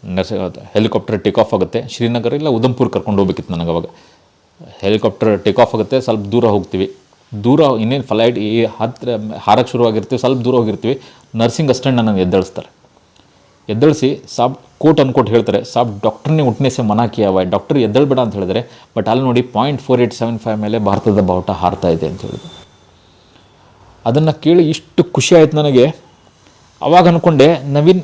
ನರ್ಸ್, ಹೆಲಿಕಾಪ್ಟರ್ ಟೇಕ್ ಆಫ್ ಆಗುತ್ತೆ. ಶ್ರೀನಗರ ಇಲ್ಲ ಉದಂಪುರ್ ಕರ್ಕೊಂಡು ಹೋಗ್ಬೇಕಿತ್ತು ನನಗೆ ಅವಾಗ. ಹೆಲಿಕಾಪ್ಟರ್ ಟೇಕ್ ಆಫ್ ಆಗುತ್ತೆ. ಸ್ವಲ್ಪ ದೂರ ಹೋಗ್ತೀವಿ. ದೂರ ಇನ್ನೇನು ಫ್ಲೈಟ್ ಈ ಹತ್ತಿರ ಹಾರಕ್ಕೆ ಶುರುವಾಗಿರ್ತೀವಿ, ಸ್ವಲ್ಪ ದೂರ ಹೋಗಿರ್ತೀವಿ. ನರ್ಸಿಂಗ್ ಅಸಿಸ್ಟೆಂಟ್ ನನಗೆ ಎದ್ದೇಳಿಸ್ತಾರೆ. ಎದ್ದೇಳಿಸಿ ಸಾಬ್ ಕೋಟ್ ಅನ್ಕೋಟ್ ಹೇಳ್ತಾರೆ, ಸಾಬ್ ಡಾಕ್ಟರ್ನೇ ಉಟ್ನೆ ಸೆ ಅವ ಡಾಕ್ಟರ್ ಎದ್ದೇಳ್ಬೇಡ ಅಂತ ಹೇಳಿದ್ರೆ ಬಟ್ ಅಲ್ಲಿ ನೋಡಿ point four eight seven five ಮೇಲೆ ಭಾರತದ ಬಾವುಟ ಹಾರ್ತಾ ಇದೆ ಅಂತ ಹೇಳಿದ್ರು. ಅದನ್ನು ಕೇಳಿ ಇಷ್ಟು ಖುಷಿ ಆಯಿತು ನನಗೆ. ಅವಾಗ ಅಂದ್ಕೊಂಡೆ Naveen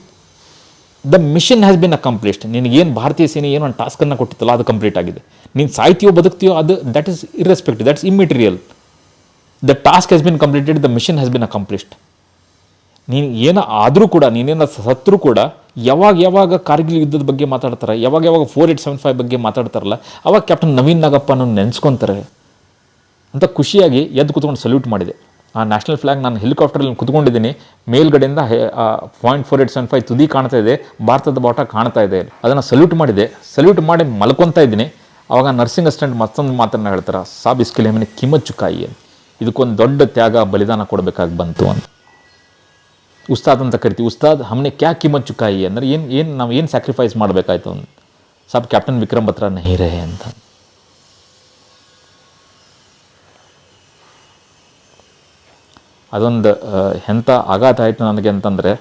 the mission has been accomplished ನಿನಗೇನು ಭಾರತೀಯ ಸೇನೆ ಏನು ಒಂದು ಟಾಸ್ಕನ್ನು ಕೊಟ್ಟಿತ್ತಲ್ಲ, ಅದು ಕಂಪ್ಲೀಟ್ ಆಗಿದೆ. ನೀನು ಸಾಯ್ತೀಯೋ ಬದುಕ್ತೀಯೋ, ಅದು that is irrespective that's immaterial the task has been completed the mission has been accomplished ನೀನು ಏನು ಆದರೂ ಕೂಡ ನೀನೇನ ಸತ್ರೂ ಕೂಡ, ಯಾವಾಗ ಯಾವಾಗ ಕಾರ್ಗಿಲ್ ಯುದ್ಧದ ಬಗ್ಗೆ ಮಾತಾಡ್ತಾರೆ, ಯಾವಾಗ ಯಾವಾಗ ಫೋರ್ ಏಯ್ಟ್ ಸೆವೆನ್ ಫೈವ್ ಬಗ್ಗೆ ಮಾತಾಡ್ತಾರಲ್ಲ, ಅವಾಗ ಕ್ಯಾಪ್ಟನ್ ನವೀನ್ ನಾಗಪ್ಪನ ನೆನೆಸ್ಕೊತಾರೆ. ಅಂತ ಖುಷಿಯಾಗಿ ಎದ್ದು ಕುತ್ಕೊಂಡು ಸಲ್ಯೂಟ್ ಮಾಡಿದೆ. ಆ ನ್ಯಾಷನಲ್ ಫ್ಲ್ಯಾಗ್ ನಾನು ಹೆಲಿಕಾಪ್ಟರಲ್ಲಿ ಕುತ್ಕೊಂಡಿದ್ದೀನಿ. ಮೇಲ್ಗಡೆಯಿಂದ point four eight seven five ತುದಿ ಕಾಣ್ತಾ ಇದೆ, ಭಾರತದ ಬಾಟ ಕಾಣ್ತಾ ಇದೆ. ಅದನ್ನು ಸಲ್ಯೂಟ್ ಮಾಡಿದೆ. ಸಲ್ಯೂಟ್ ಮಾಡಿ ಮಲ್ಕೊತಾ ಇದ್ದೀನಿ. ಅವಾಗ ನರ್ಸಿಂಗ್ ಅಸಿಸ್ಟೆಂಟ್ ಮತ್ತೊಂದು ಮಾತನ್ನು ಹೇಳ್ತಾರೆ ಸಾಬ್ ಇಸ್ಕಿಲ್ ಹೆಮ್ಮನೆ ಕಿಮ್ಮತ್ ಚುಕಾಯಿ ಅಂತ. ಇದಕ್ಕೊಂದು ದೊಡ್ಡ ತ್ಯಾಗ, ಬಲಿದಾನ ಕೊಡಬೇಕಾಗಿ ಬಂತು ಅಂತ. ಉಸ್ತಾದ್ ಅಂತ ಕರಿತೀವಿ. ಉಸ್ತಾದ್ ಹಮ್ನೆ ಕ್ಯಾ ಕಿಮ್ಮತ್ ಕಾಯಿ ಅಂದರೆ ಏನು ಏನು ನಾವು ಏನು ಸ್ಯಾಕ್ರಿಫೈಸ್ ಮಾಡಬೇಕಾಯ್ತು ಅಂತ. ಸಾಬ್ ಕ್ಯಾಪ್ಟನ್ ವಿಕ್ರಮ್ ಬತ್ರ ನಹಿರೇ ಅಂತ. ಅದೊಂದು ಎಂಥ ಆಘಾತ ಆಯಿತು ನನಗೆ ಅಂತಂದರೆ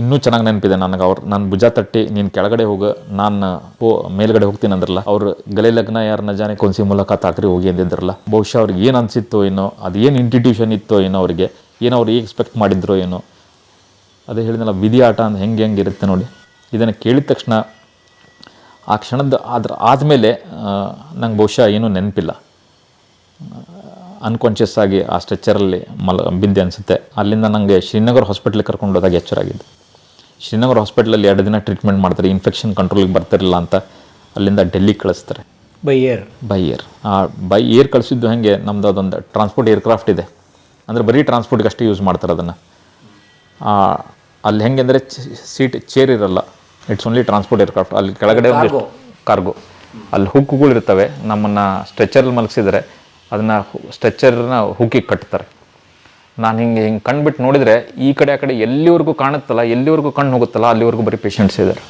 ಇನ್ನೂ ಚೆನ್ನಾಗಿ ನೆನಪಿದೆ ನನಗೆ. ಅವ್ರು ನಾನು ಭುಜ ತಟ್ಟಿ, ನೀನು ಕೆಳಗಡೆ ಹೋಗು. ನಾನು ಹೋ, ಮೇಲ್ಗಡೆ ಹೋಗ್ತೀನಿ ಅಂದ್ರಲ್ಲ. ಅವ್ರು ಗಲೆ ಲಗ್ನ ಯಾರು ನಜಾನೆ ಕೊನ್ಸಿ ಮೂಲಕ ತಾಕ್ರಿ ಹೋಗಿ ಅಂದಿದ್ರಲ್ಲ. ಬಹುಶಃ ಅವ್ರಿಗೆ ಏನು ಅನಿಸಿತ್ತೋ ಏನೋ, ಅದು ಏನು ಇಂಟಿಟ್ಯೂಷನ್ ಇತ್ತೋ ಏನೋ ಅವರಿಗೆ, ಏನೋ ಅವ್ರು ಎಕ್ಸ್ಪೆಕ್ಟ್ ಮಾಡಿದ್ರೋ ಏನೋ. ಅದೇ ಹೇಳಿದ್ನಲ್ಲ, ವಿಧಿ ಆಟ ಅಂತ ಹೆಂಗೆ ಹೆಂಗೆ ಇರುತ್ತೆ ನೋಡಿ. ಇದನ್ನು ಕೇಳಿದ ತಕ್ಷಣ ಆ ಕ್ಷಣದ ಅದ್ರ ಆದಮೇಲೆ ನಂಗೆ ಬಹುಶಃ ಏನೂ ನೆನಪಿಲ್ಲ. ಅನ್ಕಾನ್ಷಿಯಸ್ ಆಗಿ ಆ ಸ್ಟ್ರೆಚ್ಚರಲ್ಲಿ ಮಲ ಬಿದ್ದೆ ಅನಿಸುತ್ತೆ. ಅಲ್ಲಿಂದ ನನಗೆ ಶ್ರೀನಗರ್ ಹಾಸ್ಪಿಟ್ಲಿಗೆ ಕರ್ಕೊಂಡು ಹೋದಾಗ ಎಚ್ಚರಾಗಿದ್ದು. ಶ್ರೀನಗರ್ ಹಾಸ್ಪಿಟ್ಲಲ್ಲಿ ಎರಡು ದಿನ ಟ್ರೀಟ್ಮೆಂಟ್ ಮಾಡ್ತಾರೆ. ಇನ್ಫೆಕ್ಷನ್ ಕಂಟ್ರೋಲಿಗೆ ಬರ್ತಿರಲಿಲ್ಲ ಅಂತ ಅಲ್ಲಿಂದ ಡೆಲ್ಲಿ ಕಳಿಸ್ತಾರೆ. ಬೈ ಏರ್ ಬೈ ಏರ್ ಆ ಬೈ ಏರ್ ಕಳಿಸಿದ್ದು ಹಾಗೆ? ನಮ್ದು ಅದೊಂದು ಟ್ರಾನ್ಸ್ಪೋರ್ಟ್ ಏರ್ಕ್ರಾಫ್ಟ್ ಇದೆ. ಅಂದರೆ ಬರೀ ಟ್ರಾನ್ಸ್ಪೋರ್ಟ್ಗೆ ಅಷ್ಟೇ ಯೂಸ್ ಮಾಡ್ತಾರೆ ಅದನ್ನು. ಅಲ್ಲಿ ಹೆಂಗೆ ಅಂದರೆ ಸೀಟ್ ಚೇರ್ ಇರಲ್ಲ. ಇಟ್ಸ್ ಓನ್ಲಿ ಟ್ರಾನ್ಸ್ಪೋರ್ಟ್ ಏರ್ಕ್ರಾಫ್ಟ್ ಅಲ್ಲಿ ಕೆಳಗಡೆ ಒಂದು ಕಾರ್ಗೋ ಅಲ್ಲಿ ಹುಕ್ಕುಗಳು ಇರ್ತವೆ. ನಮ್ಮನ್ನು ಸ್ಟ್ರೆಚರಲ್ಲಿ ಮಲಗಿಸಿದರೆ. ಅದನ್ನು ಸ್ಟ್ರೆಚರ್ನ ಹುಕ್ಕಿಗೆ ಕಟ್ತಾರೆ. ನಾನು ಹಿಂಗೆ ಹಿಂಗೆ ಕಣ್ಬಿಟ್ಟು ನೋಡಿದರೆ ಈ ಕಡೆ ಆ ಕಡೆ ಎಲ್ಲಿವರೆಗೂ ಕಾಣುತ್ತಲ್ಲ ಎಲ್ಲಿವರೆಗೂ ಕಣ್ಣು ಹೋಗುತ್ತಲ್ಲ ಅಲ್ಲಿವರೆಗೂ ಬರೀ ಪೇಷಂಟ್ಸ್ ಇದ್ದಾರೆ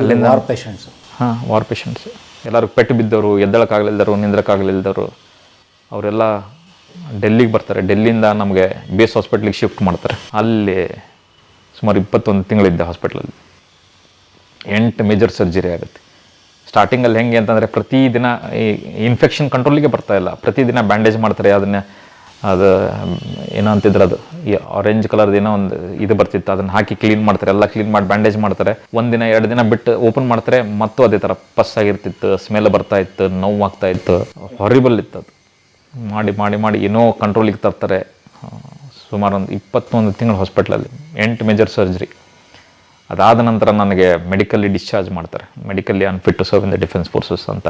ಅಲ್ಲಿಂದ ವಾರ್ ಪೇಷಂಟ್ಸು ಹಾಂ ವಾರ್ ಪೇಷಂಟ್ಸ್ ಎಲ್ಲರೂ ಪೆಟ್ಟು ಬಿದ್ದವರು ಎದ್ದಳಕ್ಕಾಗಲಿಲ್ದರು ನಿಂದ್ರಕ್ಕಾಗಲಿಲ್ದರು ಅವರೆಲ್ಲ ಡೆಲ್ಲಿಗೆ ಬರ್ತಾರೆ. ಡೆಲ್ಲಿಯಿಂದ ನಮಗೆ ಬೇಸ್ ಹಾಸ್ಪಿಟ್ಲಿಗೆ ಶಿಫ್ಟ್ ಮಾಡ್ತಾರೆ. ಅಲ್ಲಿ ಸುಮಾರು ಇಪ್ಪತ್ತೊಂದು ತಿಂಗಳಿದ್ದೆ ಹಾಸ್ಪಿಟ್ಲಲ್ಲಿ ಎಂಟು ಮೇಜರ್ ಸರ್ಜರಿ ಆಗುತ್ತೆ. ಸ್ಟಾರ್ಟಿಂಗಲ್ಲಿ ಹೆಂಗೆ ಅಂತಂದರೆ ಪ್ರತಿದಿನ ಈ ಇನ್ಫೆಕ್ಷನ್ ಕಂಟ್ರೋಲಿಗೆ ಬರ್ತಾ ಇಲ್ಲ. ಪ್ರತಿದಿನ ಬ್ಯಾಂಡೇಜ್ ಮಾಡ್ತಾರೆ ಅದನ್ನ ಅದು ಏನೋ ಅಂತಿದ್ರು ಅದು. ಈ ಆರೆಂಜ್ ಕಲರ್ದು ಏನೋ ಒಂದು ಇದು ಬರ್ತಿತ್ತು. ಅದನ್ನು ಹಾಕಿ ಕ್ಲೀನ್ ಮಾಡ್ತಾರೆ. ಎಲ್ಲ ಕ್ಲೀನ್ ಮಾಡಿ ಬ್ಯಾಂಡೇಜ್ ಮಾಡ್ತಾರೆ. ಒಂದಿನ ಎರಡು ದಿನ ಬಿಟ್ಟು ಓಪನ್ ಮಾಡ್ತಾರೆ. ಮತ್ತು ಅದೇ ಥರ ಪಸ್ ಆಗಿರ್ತಿತ್ತು ಸ್ಮೆಲ್ ಬರ್ತಾ ಇತ್ತು. ನೋವು ಇತ್ತು. ಹಾರಿಬಲ್ ಇತ್ತು ಅದು. ಮಾಡಿ ಮಾಡಿ ಮಾಡಿ ಏನೋ ಕಂಟ್ರೋಲಿಗೆ ತರ್ತಾರೆ. ಸುಮಾರು ಒಂದು ಇಪ್ಪತ್ತೊಂದು ತಿಂಗಳು ಹಾಸ್ಪಿಟ್ಲಲ್ಲಿ ಎಂಟು ಮೇಜರ್ ಸರ್ಜರಿ ಅದಾದ ನಂತರ ನನಗೆ ಮೆಡಿಕಲ್ಲಿ ಡಿಸ್ಚಾರ್ಜ್ ಮಾಡ್ತಾರೆ. Medically unfit to serve in the defence forces ಅಂತ.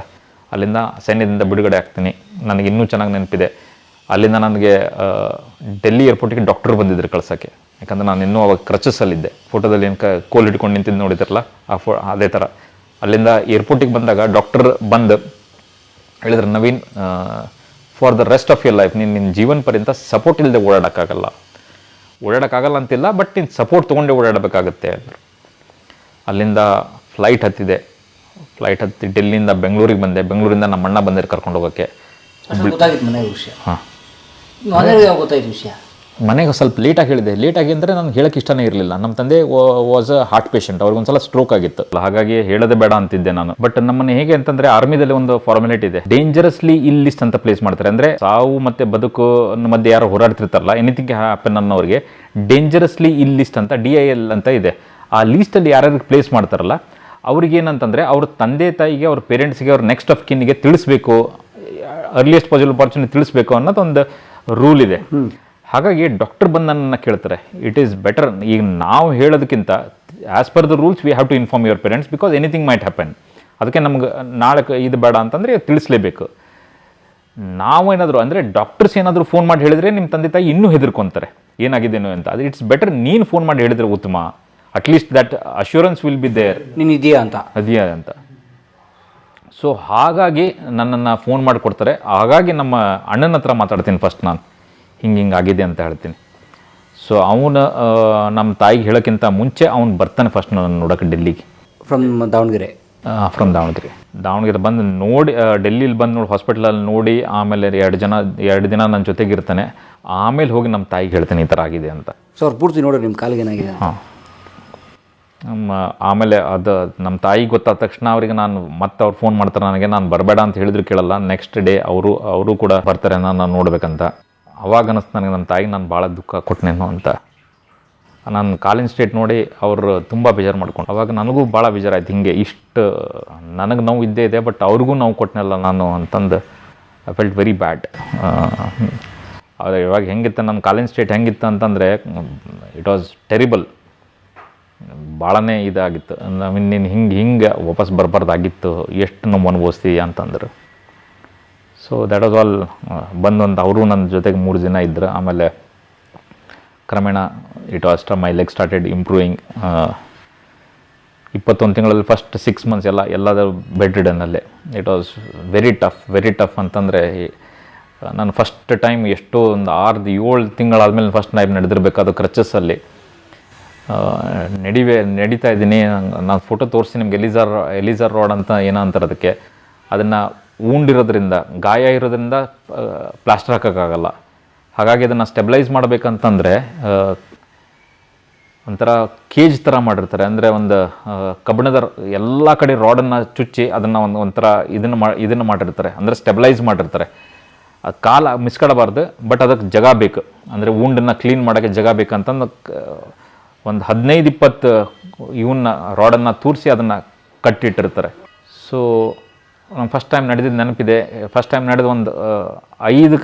ಅಲ್ಲಿಂದ ಸೈನ್ಯದಿಂದ ಬಿಡುಗಡೆ ಆಗ್ತೀನಿ. ನನಗೆ ಇನ್ನೂ ಚೆನ್ನಾಗಿ ನೆನಪಿದೆ. ಅಲ್ಲಿಂದ ನನಗೆ ಡೆಲ್ಲಿ ಏರ್ಪೋರ್ಟಿಗೆ ಡಾಕ್ಟರ್ ಬಂದಿದ್ರು ಕಳ್ಸೋಕ್ಕೆ. ಯಾಕಂದ್ರೆ ನಾನು ಇನ್ನೂ ಅವಾಗ ಕ್ರಚಸ್ಸಲ್ಲಿದ್ದೆ ಫೋಟೋದಲ್ಲಿ ಏನು ಕ ಕೋಲ್ ಹಿಡ್ಕೊಂಡು ನಿಂತಿದ್ದು ನೋಡಿದ್ರಲ್ಲ ಆ ಫೋ ಅದೇ ಥರ ಅಲ್ಲಿಂದ ಏರ್ಪೋರ್ಟಿಗೆ ಬಂದಾಗ ಡಾಕ್ಟರ್ ಬಂದು ಹೇಳಿದ್ರೆ Naveen for the rest of your life ನೀನು ನಿನ್ನ ಜೀವನ ಪರ್ಯಂತ ಸಪೋರ್ಟ್ ಇಲ್ಲದೆ ಓಡಾಡೋಕ್ಕಾಗಲ್ಲ. ಓಡಾಡೋಕ್ಕಾಗಲ್ಲ ಅಂತಿಲ್ಲ ಬಟ್ ನೀನು ಸಪೋರ್ಟ್ ತೊಗೊಂಡೇ ಓಡಾಡಬೇಕಾಗತ್ತೆ ಅಂದರು. ಅಲ್ಲಿಂದ ಫ್ಲೈಟ್ ಹತ್ತಿದೆ. ಫ್ಲೈಟ್ ಹತ್ತಿ ಡೆಲ್ಲಿಯಿಂದ ಬೆಂಗಳೂರಿಗೆ ಬಂದೆ. ಬೆಂಗಳೂರಿಂದ ನಮ್ಮ ಅಣ್ಣ ಬಂದಿರು ಕರ್ಕೊಂಡು ಹೋಗೋಕ್ಕೆ. ಹಾಂ. ಮನೆಗೆ ಗೊತ್ತಾಯ್ತು ವಿಷಯ. ಮನೆಗೆ ಸ್ವಲ್ಪ ಲೇಟಾಗಿ ಹೇಳಿದೆ. ಲೇಟಾಗಿ ಅಂದರೆ ನನಗೆ ಹೇಳಕ್ಕೆ ಇಷ್ಟನೇ ಇರಲಿಲ್ಲ. ನಮ್ಮ ತಂದೆ ವಾಸ್ ಅ ಹಾರ್ಟ್ ಪೇಷಂಟ್ ಅವ್ರಿಗೊಂದ್ಸಲ ಸ್ಟ್ರೋಕ್ ಆಗಿತ್ತು. ಹಾಗಾಗಿ ಹೇಳೋದೇ ಬೇಡ ಅಂತಿದ್ದೆ ನಾನು. ಬಟ್ ನಮ್ಮನ್ನ ಹೇಗೆ ಅಂತಂದ್ರೆ ಆರ್ಮಿದಲ್ಲಿ ಒಂದು ಫಾರ್ಮಾಲಿಟಿ ಇದೆ. ಡೇಂಜರಸ್ಲಿ ಇಲ್ ಲಿಸ್ಟ್ ಅಂತ ಪ್ಲೇಸ್ ಮಾಡ್ತಾರೆ. ಅಂದ್ರೆ ಸಾವು ಮತ್ತೆ ಬದುಕು ಮಧ್ಯೆ ಯಾರು ಹೋರಾಡ್ತಿರ್ತಾರಲ್ಲ ಎನಿಥಿಂಗ್ ಹ್ಯಾಪನ್ ಅನ್ನೋರಿಗೆ ಡೇಂಜರಸ್ಲಿ ಇಲ್ ಲಿಸ್ಟ್ ಅಂತ ಡಿ ಐ ಎಲ್ ಅಂತ ಇದೆ. ಆ ಲೀಸ್ಟಲ್ಲಿ ಯಾರ್ಯಾರು ಪ್ಲೇಸ್ ಮಾಡ್ತಾರಲ್ಲ ಅವ್ರಿಗೆ ಏನಂತಂದ್ರೆ ಅವ್ರ ತಂದೆ ತಾಯಿಗೆ ಅವ್ರ ಪೇರೆಂಟ್ಸ್ಗೆ ಅವ್ರ ನೆಕ್ಸ್ಟ್ ಆಫ್ ಕಿನ್ನಿಗೆ ತಿಳಿಸ್ಬೇಕು ಅರ್ಲಿಯೆಸ್ಟ್ ಪಾಸಿಬಲ್ ಆಪರ್ಚುನಿಟಿ ತಿಳಿಸ್ಬೇಕು ಅನ್ನೋದೊಂದು ರೂಲ್ ಇದೆ. ಹಾಗಾಗಿ ಡಾಕ್ಟರ್ ಬಂದು ನನ್ನನ್ನು ಕೇಳ್ತಾರೆ ಇಟ್ ಈಸ್ ಬೆಟರ್ ಈಗ ನಾವು ಹೇಳೋದಕ್ಕಿಂತ as per the rules we have to inform your parents because anything might happen ಅದಕ್ಕೆ ನಮ್ಗೆ ನಾಳೆ ಇದು ಬೇಡ ಅಂತಂದರೆ ತಿಳಿಸ್ಲೇಬೇಕು. ನಾವೇನಾದರೂ ಅಂದರೆ ಡಾಕ್ಟರ್ಸ್ ಏನಾದರೂ ಫೋನ್ ಮಾಡಿ ಹೇಳಿದರೆ ನಿಮ್ಮ ತಂದೆ ತಾಯಿ ಇನ್ನೂ ಹೆದರ್ಕೊಂತಾರೆ. ಏನಾಗಿದ್ದೇನೋ ಅಂತ. ಅದು ಇಟ್ಸ್ ಬೆಟರ್ ನೀನು ಫೋನ್ ಮಾಡಿ ಹೇಳಿದರೆ ಉತ್ತಮ. At least that assurance will be there ನೀನು ಇದೆಯಾ ಅಂತ. ಅದೆಯಾ ಅಂತ. ಸೊ ಹಾಗಾಗಿ ನನ್ನನ್ನು ಫೋನ್ ಮಾಡಿಕೊಡ್ತಾರೆ. ಹಾಗಾಗಿ ನಮ್ಮ ಅಣ್ಣನ ಹತ್ರ ಮಾತಾಡ್ತೀನಿ ಫಸ್ಟ್ ನಾನು. ಹಿಂಗೆ ಹಿಂಗೆ ಆಗಿದೆ ಅಂತ ಹೇಳ್ತೀನಿ. ಸೊ ಅವನು ನಮ್ಮ ತಾಯಿಗೆ ಹೇಳೋಕ್ಕಿಂತ ಮುಂಚೆ ಅವ್ನು ಬರ್ತಾನೆ ಫಸ್ಟ್ ನಾನು ನೋಡೋಕೆ ಡೆಲ್ಲಿಗೆ. ಫ್ರಮ್ ದಾವಣಗೆರೆ? ಫ್ರಮ್ ದಾವಣಗೆರೆ. ದಾವಣಗೆರೆ ಬಂದು ನೋಡಿ ಡೆಲ್ಲಿಲಿ ಬಂದು ನೋಡಿ ಹಾಸ್ಪಿಟ್ಲಲ್ಲಿ ನೋಡಿ ಆಮೇಲೆ ಎರಡು ಜನ ಎರಡು ದಿನ ನನ್ನ ಜೊತೆಗಿರ್ತಾನೆ. ಆಮೇಲೆ ಹೋಗಿ ನಮ್ಮ ತಾಯಿಗೆ ಹೇಳ್ತೇನೆ ಈ ಥರ ಆಗಿದೆ ಅಂತ. ಸೊ ಅವ್ರು ಪೂರ್ತಿ ನೋಡಿ ನಿಮ್ಮ ಕಾಲಿಗೆ ಏನಾಗಿದೆ ಹಾಂ. ಆಮೇಲೆ ಅದು ನಮ್ಮ ತಾಯಿಗೆ ಗೊತ್ತಾದ ತಕ್ಷಣ ಅವರಿಗೆ ನಾನು ಮತ್ತೆ ಅವ್ರು ಫೋನ್ ಮಾಡ್ತಾರೆ, ನನಗೆ ನಾನು ಬರಬೇಡ ಅಂತ ಹೇಳಿದ್ರು ಕೇಳಲ್ಲ. ನೆಕ್ಸ್ಟ್ ಡೇ ಅವರು ಅವರು ಕೂಡ ಬರ್ತಾರೆ ನಾನು ನೋಡ್ಬೇಕಂತ. ಅವಾಗ ಅನಿಸ್ತು ನನಗೆ ನನ್ನ ತಾಯಿಗೆ ನಾನು ಭಾಳ ದುಃಖ ಕೊಟ್ಟನೇನೋ ಅಂತ. ನಾನು ಕಾಲಿನ ಸ್ಟೇಟ್ ನೋಡಿ ಅವರು ತುಂಬ ಬೇಜಾರು ಮಾಡ್ಕೊಂಡು ಅವಾಗ ನನಗೂ ಭಾಳ ಬೇಜಾರಾಯ್ತು. ಹಿಂಗೆ ಇಷ್ಟು, ನನಗೆ ನೋವು ಇದ್ದೇ ಇದೆ ಬಟ್ ಅವ್ರಿಗೂ ನೋವು ಕೊಟ್ಟನಲ್ಲ ನಾನು ಅಂತಂದು. ಐ ಫೆಲ್ಟ್ ವೆರಿ ಬ್ಯಾಡ್ ಆದರೆ ಇವಾಗ ಹೆಂಗಿತ್ತು ನನ್ನ ಕಾಲಿನ ಸ್ಟೇಟ್ ಹೆಂಗಿತ್ತು ಅಂತಂದರೆ ಇಟ್ ವಾಸ್ ಟೆರಿಬಲ್ ಭಾಳನೇ ಇದಾಗಿತ್ತು. ಮೀನ್ ನೀನು ಹಿಂಗೆ ಹಿಂಗೆ ವಾಪಸ್ ಬರಬಾರ್ದಾಗಿತ್ತು. ಎಷ್ಟು ನಮ್ಮ ಅನುಭವಿಸ್ತೀಯ ಅಂತಂದರು. ಸೊ ದ್ಯಾಟ್ ವಾಸ್ ಆಲ್ ಬಂದೊಂದು ಅವರು ನನ್ನ ಜೊತೆಗೆ ಮೂರು ದಿನ ಇದ್ದರು ಆಮೇಲೆ ಕ್ರಮೇಣ it was my leg started improving ಇಪ್ಪತ್ತೊಂದು ತಿಂಗಳಲ್ಲಿ ಫಸ್ಟ್ ಸಿಕ್ಸ್ ಮಂತ್ಸ್ ಎಲ್ಲ ಎಲ್ಲದ bed ರಿಡನ್ನಲ್ಲೇ it was very tough very tough ಅಂತಂದರೆ ನಾನು ಫಸ್ಟ್ ಟೈಮ್ ಎಷ್ಟೋ ಒಂದು ಆರು ಏಳು ತಿಂಗಳಾದಮೇಲೆ ಫಸ್ಟ್ ನೈಬ್ ನಡೆದಿರಬೇಕಾದ ಕ್ರಚಸ್ಸಲ್ಲಿ ನಡಿವೆ ನಡೀತಾ ಇದ್ದೀನಿ. ನಾನು ಫೋಟೋ ತೋರಿಸಿ ನಿಮ್ಗೆ ಎಲಿಜಾರ್ ಎಲಿಜಾರ್ ರೋಡ್ ಅಂತ ಏನೋ ಅಂತಾರೆ ಅದಕ್ಕೆ. ಅದನ್ನು ಉಂಡಿರೋದ್ರಿಂದ, ಗಾಯ ಇರೋದ್ರಿಂದ ಪ್ಲಾಸ್ಟರ್ ಹಾಕೋಕ್ಕಾಗಲ್ಲ. ಹಾಗಾಗಿ ಅದನ್ನು ಸ್ಟೆಬಿಲೈಸ್ ಮಾಡಬೇಕಂತಂದರೆ ಒಂಥರ ಕೇಜ್ ಥರ ಮಾಡಿರ್ತಾರೆ. ಅಂದರೆ ಒಂದು ಕಬ್ಬಿಣದ ಎಲ್ಲ ಕಡೆ ರಾಡನ್ನು ಚುಚ್ಚಿ ಅದನ್ನು ಒಂದು ಒಂಥರ ಇದನ್ನು ಮಾ ಇದನ್ನು ಮಾಡಿರ್ತಾರೆ. ಅಂದರೆ ಸ್ಟೆಬಿಲೈಸ್ ಮಾಡಿರ್ತಾರೆ. ಕಾಲ ಮಿಸ್ಕೊಡಬಾರ್ದು ಬಟ್ ಅದಕ್ಕೆ ಜಗ ಬೇಕು. ಅಂದರೆ ಉಂಡನ್ನು ಕ್ಲೀನ್ ಮಾಡೋಕ್ಕೆ ಜಗ ಬೇಕಂತಂದು ಒಂದು ಹದಿನೈದು ಇಪ್ಪತ್ತು ಇವನ್ನ, ರಾಡನ್ನು ತೂರಿಸಿ ಅದನ್ನು ಕಟ್ಟಿಟ್ಟಿರ್ತಾರೆ. ಸೊ ನಾನು ಫಸ್ಟ್ ಟೈಮ್ ನಡೆದಿದ್ದು ನೆನಪಿದೆ. ಫಸ್ಟ್ ಟೈಮ್ ನಡೆದು ಒಂದು ಐದು,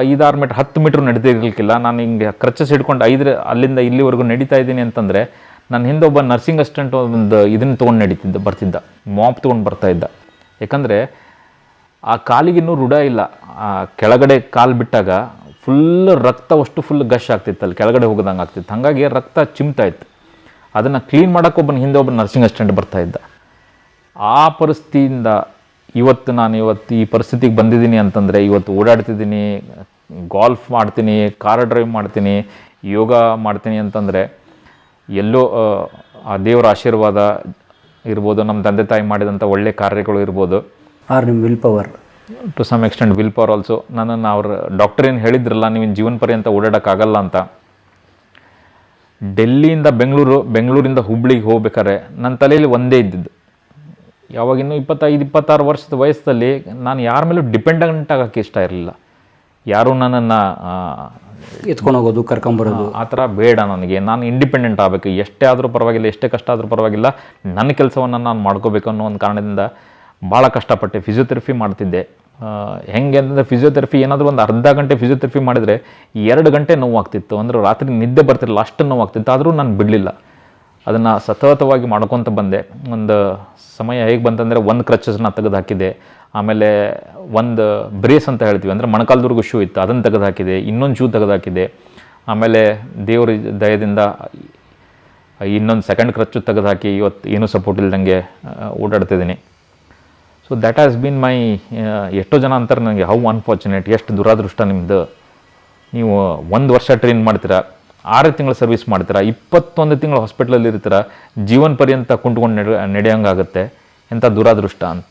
ಐದಾರು ಮೀಟ್ರ್, ಹತ್ತು ಮೀಟ್ರ್ ನಡೆದಿರ್ಲಿಕ್ಕಿಲ್ಲ. ನಾನು ಹಿಂಗೆ ಕ್ರಚಸ್ ಹಿಡ್ಕೊಂಡು ಐದು ಅಲ್ಲಿಂದ ಇಲ್ಲಿವರೆಗೂ ನಡೀತಾ ಇದ್ದೀನಿ ಅಂತಂದರೆ ನನ್ನ ಹಿಂದೆ ಒಬ್ಬ ನರ್ಸಿಂಗ್ ಅಸಿಸ್ಟೆಂಟ್ ಒಂದು ಇದನ್ನು ತೊಗೊಂಡು ನಡೀತಿದ್ದ, ಬರ್ತಿದ್ದ. ಮಾಪ್ ತೊಗೊಂಡು ಇದ್ದ. ಯಾಕಂದರೆ, ಆ ಕಾಲಿಗಿನ್ನೂ ರೂಢ ಇಲ್ಲ. ಆ, ಕೆಳಗಡೆ ಕಾಲು ಬಿಟ್ಟಾಗ ಫುಲ್ ರಕ್ತ ಅಷ್ಟು ಫುಲ್ ಗಶ್ ಆಗ್ತಿತ್ತು ಅಲ್ಲಿ ಕೆಳಗಡೆ ಹೋಗೋದಂಗೆ ಆಗ್ತಿತ್ತು. ಹಾಗಾಗಿ ರಕ್ತ ಚಿಮ್ತಾ ಇತ್ತು. ಅದನ್ನು ಕ್ಲೀನ್ ಮಾಡೋಕೆ ಒಬ್ಬನ ಹಿಂದೆ ಒಬ್ಬ ನರ್ಸಿಂಗ್ ಅಸಿಸ್ಟೆಂಟ್ ಬರ್ತಾ ಇದ್ದ. ಆ ಪರಿಸ್ಥಿತಿಯಿಂದ ಇವತ್ತು ನಾನು ಇವತ್ತು ಈ ಪರಿಸ್ಥಿತಿಗೆ ಬಂದಿದ್ದೀನಿ ಅಂತಂದರೆ ಇವತ್ತು ಓಡಾಡ್ತಿದ್ದೀನಿ ಗಾಲ್ಫ್ ಮಾಡ್ತೀನಿ ಕಾರ್ ಡ್ರೈವ್ ಮಾಡ್ತೀನಿ ಯೋಗ ಮಾಡ್ತೀನಿ ಅಂತಂದರೆ ಎಲ್ಲೋ ಆ, ಆ ದೇವರ ಆಶೀರ್ವಾದ ಇರ್ಬೋದು ನಮ್ಮ ತಂದೆ ತಾಯಿ ಮಾಡಿದಂಥ ಒಳ್ಳೆ ಕಾರ್ಯಗಳು ಇರ್ಬೋದು. ಆರ್ ನಿಮ್ಮ will power to some extent will power also ನನ್ನನ್ನು ಅವ್ರ ಡಾಕ್ಟರ್ ಏನು ಹೇಳಿದ್ರಲ್ಲ ನೀವಿನ ಜೀವನ ಪರ್ಯಂತ ಓಡಾಡೋಕ್ಕಾಗಲ್ಲ ಅಂತ. ಡೆಲ್ಲಿಯಿಂದ ಬೆಂಗಳೂರು ಬೆಂಗಳೂರಿಂದ ಹುಬ್ಳಿಗೆ ಹೋಗ್ಬೇಕಾದ್ರೆ ನನ್ನ ತಲೆಯಲ್ಲಿ ಒಂದೇ ಇದ್ದಿದ್ದು. ಯಾವಾಗಿನ್ನೂ ಇಪ್ಪತ್ತೈದು ಇಪ್ಪತ್ತಾರು ವರ್ಷದ ವಯಸ್ಸಲ್ಲಿ ನಾನು ಯಾರ ಮೇಲೂ ಡಿಪೆಂಡೆಂಟ್ ಆಗೋಕ್ಕೆ ಇಷ್ಟ ಇರಲಿಲ್ಲ. ಯಾರೂ ನನ್ನನ್ನು ಎತ್ಕೊಂಡು ಹೋಗೋದು ಕರ್ಕೊಂಬರೋದು ಆ ಥರ ಬೇಡ ನನಗೆ. ನಾನು ಇಂಡಿಪೆಂಡೆಂಟ್ ಆಗಬೇಕು. ಎಷ್ಟೇ ಆದರೂ ಪರವಾಗಿಲ್ಲ ಎಷ್ಟೇ ಕಷ್ಟ ಆದರೂ ಪರವಾಗಿಲ್ಲ. ನನ್ನ ಕೆಲಸವನ್ನು ನಾನು ಮಾಡ್ಕೋಬೇಕು ಅನ್ನೋ ಒಂದು ಕಾರಣದಿಂದ ಭಾಳ ಕಷ್ಟಪಟ್ಟೆ ಫಿಸಿಯೋಥೆರಪಿ ಮಾಡ್ತಿದ್ದೆ. ಹೆಂಗೆ ಅಂತಂದರೆ ಫಿಸಿಯೋಥೆರಪಿ ಏನಾದರೂ ಒಂದು ಅರ್ಧ ಗಂಟೆ ಫಿಸಿಯೋಥೆರಪಿ ಮಾಡಿದರೆ ಎರಡು ಗಂಟೆ ನೋವಾಗ್ತಿತ್ತು. ಅಂದರೆ ರಾತ್ರಿ ನಿದ್ದೆ ಬರ್ತಿರಲಿಲ್ಲ, ಅಷ್ಟು ನೋವಾಗ್ತಿತ್ತು. ಆದರೂ ನಾನು ಬಿಡಲಿಲ್ಲ. ಅದನ್ನು ಸತತವಾಗಿ ಮಾಡ್ಕೊತ ಬಂದೆ. ಒಂದು ಸಮಯ ಹೇಗೆ ಬಂತಂದರೆ ಒಂದು ಕ್ರಚಸ್ನ ತೆಗೆದು ಹಾಕಿದೆ. ಆಮೇಲೆ ಒಂದು ಬ್ರೇಸ್ ಅಂತ ಹೇಳ್ತೀವಿ. ಅಂದರೆ ಮೊಣಕಾಲ್ದವರೆಗೂ ಶೂ ಇತ್ತು. ಅದನ್ನು ತೆಗೆದು ಹಾಕಿದೆ. ಇನ್ನೊಂದು ಶೂ ತೆಗೆದು ಹಾಕಿದೆ. ಆಮೇಲೆ ದೇವ್ರ ದಯದಿಂದ ಇನ್ನೊಂದು ಸೆಕೆಂಡ್ ಕ್ರಚ್ಚು ತೆಗೆದು ಹಾಕಿ ಇವತ್ತು ಏನೂ ಸಪೋರ್ಟ್ ಇಲ್ಲದಂಗೆ ಓಡಾಡ್ತಿದ್ದೀನಿ. So that has been my ಎಷ್ಟೋ ಜನ ಅಂತಾರೆ ನನಗೆ ಹೌ ಅನ್ಫಾರ್ಚುನೇಟ್ ಎಷ್ಟು ದುರಾದೃಷ್ಟ ನಿಮ್ಮದು ನೀವು ಒಂದು ವರ್ಷ ಟ್ರೈನ್ ಮಾಡ್ತೀರಾ, ಆರು ತಿಂಗಳ ಸರ್ವಿಸ್ ಮಾಡ್ತೀರಾ, ಇಪ್ಪತ್ತೊಂದು ತಿಂಗಳು ಹಾಸ್ಪಿಟ್ಲಲ್ಲಿ ಇರ್ತೀರಾ, ಜೀವನ ಪರ್ಯಂತ ಕುಂಟ್ಕೊಂಡು ನಡೆ, ನಡೆಯೋಂಗಾಗುತ್ತೆ, ಎಂಥ ದುರಾದೃಷ್ಟ ಅಂತ.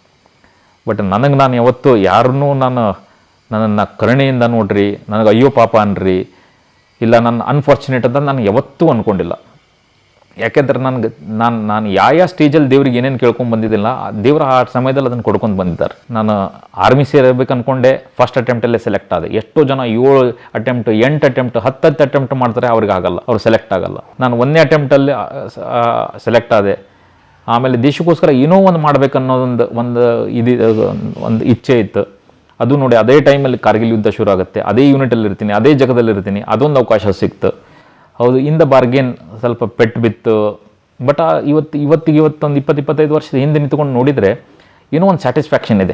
ಬಟ್ ನನಗೆ ನಾನು ಯಾವತ್ತೂ ಯಾರನ್ನೂ ನಾನು, ನನ್ನನ್ನು ಕರುಣೆಯಿಂದ ನೋಡ್ರಿ, ನನಗೆ ಅಯ್ಯೋ ಪಾಪ ಅನ್ರಿ, ಇಲ್ಲ ನನ್ನ ಅನ್ಫಾರ್ಚುನೇಟ್ ಅಂತ ನಾನು ಯಾವತ್ತೂ ಅಂದ್ಕೊಂಡಿಲ್ಲ ಯಾಕೆಂದ್ರೆ ನನಗೆ ನಾನು ನಾನು ಯಾವ ಯಾವ ಸ್ಟೇಜಲ್ಲಿ ದೇವ್ರಿಗೆ ಏನೇನು ಕೇಳ್ಕೊಂಡು ಬಂದಿದ್ದಿಲ್ಲ, ದೇವ್ರ ಆ ಸಮಯದಲ್ಲಿ ಅದನ್ನು ಕೊಡ್ಕೊಂಡು ಬಂದಿದ್ದಾರೆ. ನಾನು ಆರ್ಮಿ ಸೇರಬೇಕು ಅಂದ್ಕೊಂಡೆ ಫಸ್ಟ್ ಅಟೆಂಪ್ಟಲ್ಲೇ ಸೆಲೆಕ್ಟ್ ಆದೆ. ಎಷ್ಟೋ ಜನ ಏಳು ಅಟೆಂಪ್ಟ್ ಎಂಟು ಅಟೆಂಪ್ಟ್ ಹತ್ತತ್ತು ಅಟೆಂಪ್ಟ್ ಮಾಡ್ತಾರೆ, ಅವ್ರಿಗೆ ಆಗಲ್ಲ, ಅವ್ರು ಸೆಲೆಕ್ಟ್ ಆಗಲ್ಲ. ನಾನು ಒಂದೇ ಅಟೆಂಪ್ಟಲ್ಲಿ ಸೆಲೆಕ್ಟ್ ಆದೆ. ಆಮೇಲೆ ದೇಶಕ್ಕೋಸ್ಕರ ಏನೋ ಒಂದು ಮಾಡಬೇಕನ್ನೋದೊಂದು, ಒಂದು ಇದು, ಒಂದು ಇಚ್ಛೆ ಇತ್ತು. ಅದು ನೋಡಿ, ಅದೇ ಟೈಮಲ್ಲಿ ಕಾರ್ಗಿಲ್ ಯುದ್ಧ ಶುರು ಆಗುತ್ತೆ. ಅದೇ ಯೂನಿಟಲ್ಲಿ ಇರ್ತೀನಿ ಅದೇ ಜಗದಲ್ಲಿ ಇರ್ತೀನಿ ಅದೊಂದು ಅವಕಾಶ ಸಿಕ್ತು. ಹೌದು, ಇಂದ ಬಾರ್ಗೇನ್ ಸ್ವಲ್ಪ ಪೆಟ್ಟು ಬಿತ್ತು. ಬಟ್ ಇವತ್ತು, ಇವತ್ತಿಗೆ ಇವತ್ತೊಂದು ಇಪ್ಪತ್ತು, ಇಪ್ಪತ್ತೈದು ವರ್ಷದ ಹಿಂದೆ ನಿಂತ್ಕೊಂಡು ನೋಡಿದರೆ, ಏನೋ ಒಂದು ಸ್ಯಾಟಿಸ್ಫ್ಯಾಕ್ಷನ್ ಇದೆ.